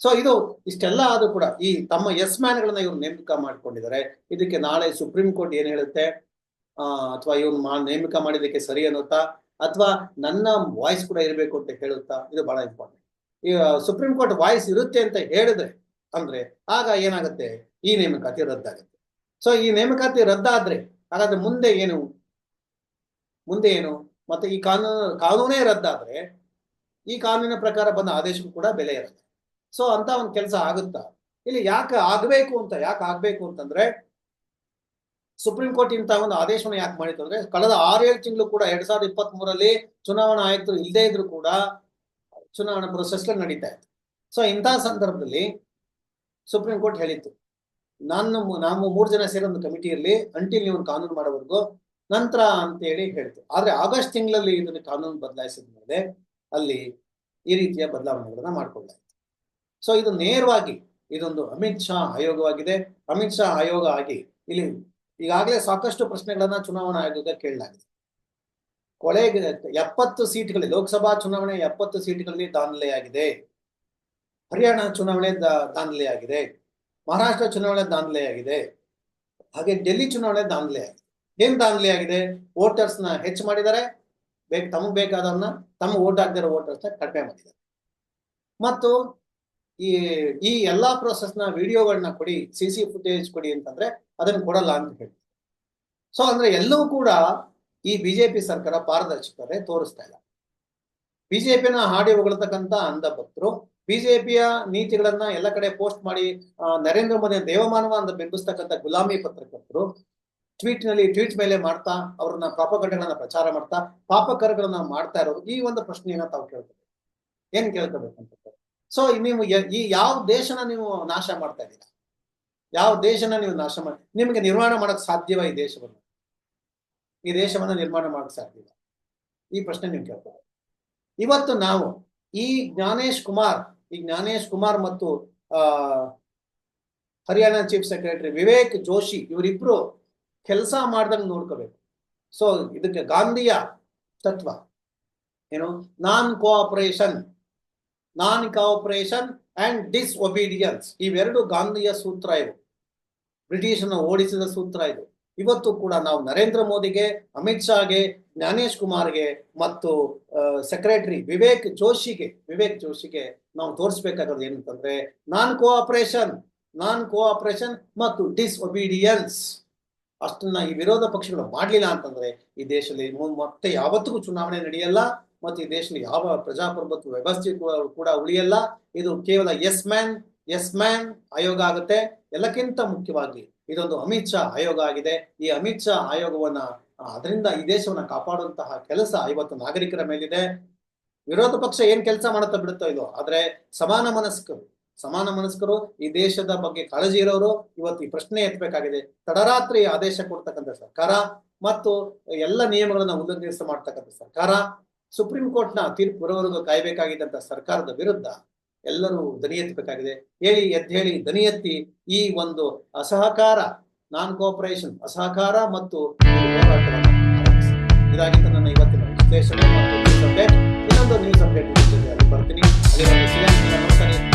ಸೊ ಇದು ಇಷ್ಟೆಲ್ಲ ಆದ್ರೂ ಕೂಡ ಈ ತಮ್ಮ ಎಸ್ ಮ್ಯಾನ್ಗಳನ್ನ ಇವ್ರು ನೇಮಕ ಮಾಡ್ಕೊಂಡಿದ್ದಾರೆ. ಇದಕ್ಕೆ ನಾಳೆ ಸುಪ್ರೀಂ ಕೋರ್ಟ್ ಏನ್ ಹೇಳುತ್ತೆ? ಅಥವಾ ಇವ್ನ ನೇಮಕ ಮಾಡಿದಕ್ಕೆ ಸರಿ ಅನ್ನುತ್ತಾ? ಅಥವಾ ನನ್ನ ವಾಯ್ಸ್ ಕೂಡ ಇರಬೇಕು ಅಂತ ಹೇಳುತ್ತಾ? ಇದು ಬಹಳ ಇಂಪಾರ್ಟೆಂಟ್ ಈ ಸುಪ್ರೀಂ ಕೋರ್ಟ್ ವಾಯ್ಸ್ ಇರುತ್ತೆ ಅಂತ ಹೇಳಿದ್ರೆ ಅಂದ್ರೆ ಆಗ ಏನಾಗುತ್ತೆ? ಈ ನೇಮಕಾತಿ ರದ್ದಾಗುತ್ತೆ. ಸೊ ಈ ನೇಮಕಾತಿ ರದ್ದಾದ್ರೆ, ಹಾಗಾದ್ರೆ ಮುಂದೆ ಏನು? ಮುಂದೆ ಏನು? ಮತ್ತೆ ಈ ಕಾನೂನು, ಕಾನೂನೇ ರದ್ದಾದ್ರೆ, ಈ ಕಾನೂನಿನ ಪ್ರಕಾರ ಬಂದ ಆದೇಶಕ್ಕೂ ಕೂಡ ಬೆಲೆ ಇರುತ್ತೆ. ಸೊ ಅಂತ ಒಂದು ಕೆಲಸ ಆಗುತ್ತಾ? ಇಲ್ಲಿ ಯಾಕೆ ಆಗ್ಬೇಕು ಅಂತ, ಯಾಕೆ ಆಗ್ಬೇಕು ಅಂತಂದ್ರೆ ಸುಪ್ರೀಂ ಕೋರ್ಟ್ ಇಂತಹ ಒಂದು ಆದೇಶವನ್ನು ಯಾಕೆ ಮಾಡಿತ್ತು ಅಂದ್ರೆ, ಕಳೆದ ಆರೇಳು ತಿಂಗಳು ಕೂಡ, ಎರಡ್ ಸಾವಿರದ ಇಪ್ಪತ್ತ್ ಮೂರಲ್ಲಿ ಚುನಾವಣಾ ಆಯುಕ್ತರು ಇಲ್ಲದೇ ಇದ್ರು ಕೂಡ ಚುನಾವಣಾ ಪ್ರೊಸೆಸ್ ನಡೀತಾ ಇತ್ತು. ಸೊ ಇಂತಹ ಸಂದರ್ಭದಲ್ಲಿ ಸುಪ್ರೀಂ ಕೋರ್ಟ್ ಹೇಳಿತ್ತು ನಾನು ನಾವು ಮೂರು ಜನ ಸೇರಿ ಒಂದು ಕಮಿಟಿ ಇರಲಿ ಅಂಟಿಲ್ ನೀವು ಕಾನೂನು ಮಾಡೋವರೆಗೂ ನಂತರ ಅಂತ ಹೇಳಿ ಹೇಳ್ತು ಆದ್ರೆ ಆಗಸ್ಟ್ ತಿಂಗಳಲ್ಲಿ ಇದನ್ನು ಕಾನೂನು ಬದಲಾಯಿಸಿದ ಮೇಲೆ ಅಲ್ಲಿ ಈ ರೀತಿಯ ಬದಲಾವಣೆಗಳನ್ನ ಮಾಡ್ಕೊಳ್ಳಾಯಿತು ಸೊ ಇದು ನೇರವಾಗಿ ಇದೊಂದು ಅಮಿತ್ ಶಾ ಆಯೋಗವಾಗಿದೆ. ಅಮಿತ್ ಶಾ ಆಯೋಗ ಆಗಿ ಇಲ್ಲಿ ಈಗಾಗಲೇ ಸಾಕಷ್ಟು ಪ್ರಶ್ನೆಗಳನ್ನ ಚುನಾವಣಾ ಆಯೋಗ ಕೇಳಲಾಗಿದೆ. ಕೊಳೆ ಎಪ್ಪತ್ತು ಸೀಟ್ಗಳಲ್ಲಿ, ಲೋಕಸಭಾ ಚುನಾವಣೆ ಎಪ್ಪತ್ತು ಸೀಟ್ಗಳಲ್ಲಿ ದಾಖಲೆ ಆಗಿದೆ ಹರಿಯಾಣ ಚುನಾವಣೆ ದಾ- ದಾಖಲೆ ಆಗಿದೆ ಮಹಾರಾಷ್ಟ್ರ ಚುನಾವಣೆ ದಾಂಧಲೆ ಆಗಿದೆ ಹಾಗೆ ಡೆಲ್ಲಿ ಚುನಾವಣೆ ದಾಂಧಲೆ ಆಗಿದೆ ಏನ್ ದಾಂಧಲೆ ಆಗಿದೆ ವೋಟರ್ಸ್ನ ಹೆಚ್ಚು ಮಾಡಿದ್ದಾರೆ. ಬೇಕ್ ತಮಗೆ ಬೇಕಾದವನ್ನ ತಮ್ಮ ವೋಟ್ ಹಾಕ್ದಿರೋ ವೋಟರ್ಸ್ನ ಕಡಿಮೆ ಮಾಡಿದ್ದಾರೆ. ಮತ್ತು ಈ ಈ ಎಲ್ಲಾ ಪ್ರೊಸೆಸ್ನ ವಿಡಿಯೋಗಳನ್ನ ಕೊಡಿ, ಸಿ ಸಿ ಫುಟೇಜ್ ಕೊಡಿ ಅಂತಂದ್ರೆ ಅದನ್ನ ಕೊಡಲ್ಲ ಅಂತ ಹೇಳಿ ಸೊ ಅಂದ್ರೆ ಎಲ್ಲವೂ ಕೂಡ ಈ ಬಿಜೆಪಿ ಸರ್ಕಾರ ಪಾರದರ್ಶಕತೆ ತೋರಿಸ್ತಾ ಇಲ್ಲ. ಬಿಜೆಪಿನ ಹಾಡಿ ಹೊಗಳತಕ್ಕಂತ ಅಂಧ ಭಕ್ತರು ಬಿಜೆಪಿಯ ನೀತಿಗಳನ್ನ ಎಲ್ಲ ಕಡೆ ಪೋಸ್ಟ್ ಮಾಡಿ ನರೇಂದ್ರ ಮೋದಿ ದೇವಮಾನವ ಅಂತ ಬಿಂಬಿಸ್ತಕ್ಕಂಥ ಗುಲಾಮಿ ಪತ್ರಕರ್ತರು ಟ್ವೀಟ್ನಲ್ಲಿ ಟ್ವೀಟ್ ಮೇಲೆ ಮಾಡ್ತಾ, ಅವ್ರನ್ನ ಪಾಪಘಟಗಳನ್ನ ಪ್ರಚಾರ ಮಾಡ್ತಾ, ಪಾಪಕರಗಳನ್ನ ಮಾಡ್ತಾ ಇರೋರು ಈ ಒಂದು ಪ್ರಶ್ನೆಯನ್ನ ತಾವು ಕೇಳ್ಕೋಬೇಕು. ಏನ್ ಅಂತ ಸೊ ನೀವು ಈ ಯಾವ ದೇಶನ ನೀವು ನಾಶ ಮಾಡ್ತಾ ಇದ್ದೀರಾ? ಯಾವ ದೇಶನ ನೀವು ನಾಶ ಮಾಡಿ ನಿಮಗೆ ನಿರ್ಮಾಣ ಮಾಡಕ್ ಸಾಧ್ಯವ ಈ ದೇಶವನ್ನು? ಈ ದೇಶವನ್ನ ನಿರ್ಮಾಣ ಮಾಡಕ್ ಸಾಧ್ಯವ? ಈ ಪ್ರಶ್ನೆ ನೀವು ಕೇಳ್ಕೋಬೇಕು. ಇವತ್ತು ನಾವು ಈ ಜ್ಞಾನೇಶ್ ಕುಮಾರ್ ಈ ಜ್ಞಾನೇಶ್ ಕುಮಾರ್ ಮತ್ತು, ಆ, ಹರಿಯಾಣ ಚೀಫ್ ಸೆಕ್ರೆಟರಿ ವಿವೇಕ್ ಜೋಶಿ ಇವರಿಬ್ರು ಕೆಲಸ ಮಾಡ್ದಂಗೆ ನೋಡ್ಕೋಬೇಕು. ಸೊ ಇದಕ್ಕೆ ಗಾಂಧಿಯ ತತ್ವ. ಏನು? Non cooperation non cooperation and disobedience ಇವೆರಡು ಗಾಂಧಿಯ ಸೂತ್ರ ಇವು. ಬ್ರಿಟಿಷನ್ನ ಓಡಿಸಿದ ಸೂತ್ರ ಇದು. ಇವತ್ತು ಕೂಡ ನಾವು ನರೇಂದ್ರ ಮೋದಿಗೆ, ಅಮಿತ್ ಶಾಗೆ, ಜ್ಞಾನೇಶ್ ಕುಮಾರ್ಗೆ ಮತ್ತು ಸೆಕ್ರೆಟರಿ ವಿವೇಕ್ ಜೋಶಿಗೆ ವಿವೇಕ್ ಜೋಶಿಗೆ ನಾವು ತೋರಿಸ್ಬೇಕಾಗೋದು ಏನಂತಂದ್ರೆ ನಾನ್ ಕೋಆಪರೇಷನ್ ನಾನ್ ಕೋಆಪರೇಷನ್ ಮತ್ತು ಡಿಸ್ಒಬಿಡಿಯನ್ಸ್ ಅಷ್ಟನ್ನ ಈ ವಿರೋಧ ಪಕ್ಷಗಳು ಮಾಡಲಿಲ್ಲ ಅಂತಂದ್ರೆ, ಈ ದೇಶದಲ್ಲಿ ಮತ್ತೆ ಯಾವತ್ತಿಗೂ ಚುನಾವಣೆ ನಡೆಯಲ್ಲ ಮತ್ತು ಈ ದೇಶದಲ್ಲಿ ಯಾವ ಪ್ರಜಾಪ್ರಭುತ್ವ ವ್ಯವಸ್ಥೆ ಕೂಡ ಉಳಿಯಲ್ಲ. ಇದು ಕೇವಲ ಎಸ್ ಮ್ಯಾನ್ ಎಸ್ ಮ್ಯಾನ್ ಆಯೋಗ ಆಗುತ್ತೆ. ಎಲ್ಲಕ್ಕಿಂತ ಮುಖ್ಯವಾಗಿ ಇದೊಂದು ಅಮಿತ್ ಶಾ ಆಯೋಗ ಆಗಿದೆ. ಈ ಅಮಿತ್ ಶಾ ಆಯೋಗವನ್ನ ಅದರಿಂದ ಈ ದೇಶವನ್ನ ಕಾಪಾಡುವಂತಹ ಕೆಲಸ ಇವತ್ತು ನಾಗರಿಕರ ಮೇಲಿದೆ. ವಿರೋಧ ಪಕ್ಷ ಏನ್ ಕೆಲಸ ಮಾಡುತ್ತಾ ಬಿಡುತ್ತೋ ಇದು? ಆದ್ರೆ ಸಮಾನ ಮನಸ್ಕರು ಸಮಾನ ಮನಸ್ಕರು ಈ ದೇಶದ ಬಗ್ಗೆ ಕಾಳಜಿ ಇರೋರು ಇವತ್ತು ಈ ಪ್ರಶ್ನೆ ಎತ್ತಬೇಕಾಗಿದೆ ತಡರಾತ್ರಿ ಆದೇಶ ಕೊಡ್ತಕ್ಕಂಥ ಸರ್ಕಾರ ಮತ್ತು ಎಲ್ಲ ನಿಯಮಗಳನ್ನ ಉಲ್ಲಂಘಿಸ ಮಾಡ್ತಕ್ಕಂಥ ಸರ್ಕಾರ, ಸುಪ್ರೀಂ ಕೋರ್ಟ್ನ ತೀರ್ಪು ಬರೋವರೆಗೂ ಕಾಯ್ಬೇಕಾಗಿದ್ದಂತ ಸರ್ಕಾರದ ವಿರುದ್ಧ ಎಲ್ಲರೂ ದನಿ ಎತ್ತಬೇಕಾಗಿದೆ. ಹೇಳಿ ಎದ್ದು ಹೇಳಿ, ದನಿ ಎತ್ತಿ ಈ ಒಂದು ಅಸಹಕಾರ ನಾನ್ ಕೋಆಪರೇಷನ್ ಅಸಹಕಾರ ಮತ್ತು ಹೋರಾಟವನ್ನು. ಇದಾಗಿತ್ತು ನನ್ನ ಇವತ್ತಿನ ವಿಶ್ಲೇಷಣೆ ಮತ್ತು ಇನ್ನೊಂದು ನ್ಯೂಸ್ ಅಪ್ಡೇಟ್ ಅಲ್ಲಿ ಬರ್ತೀನಿ. ಸಿಎಂ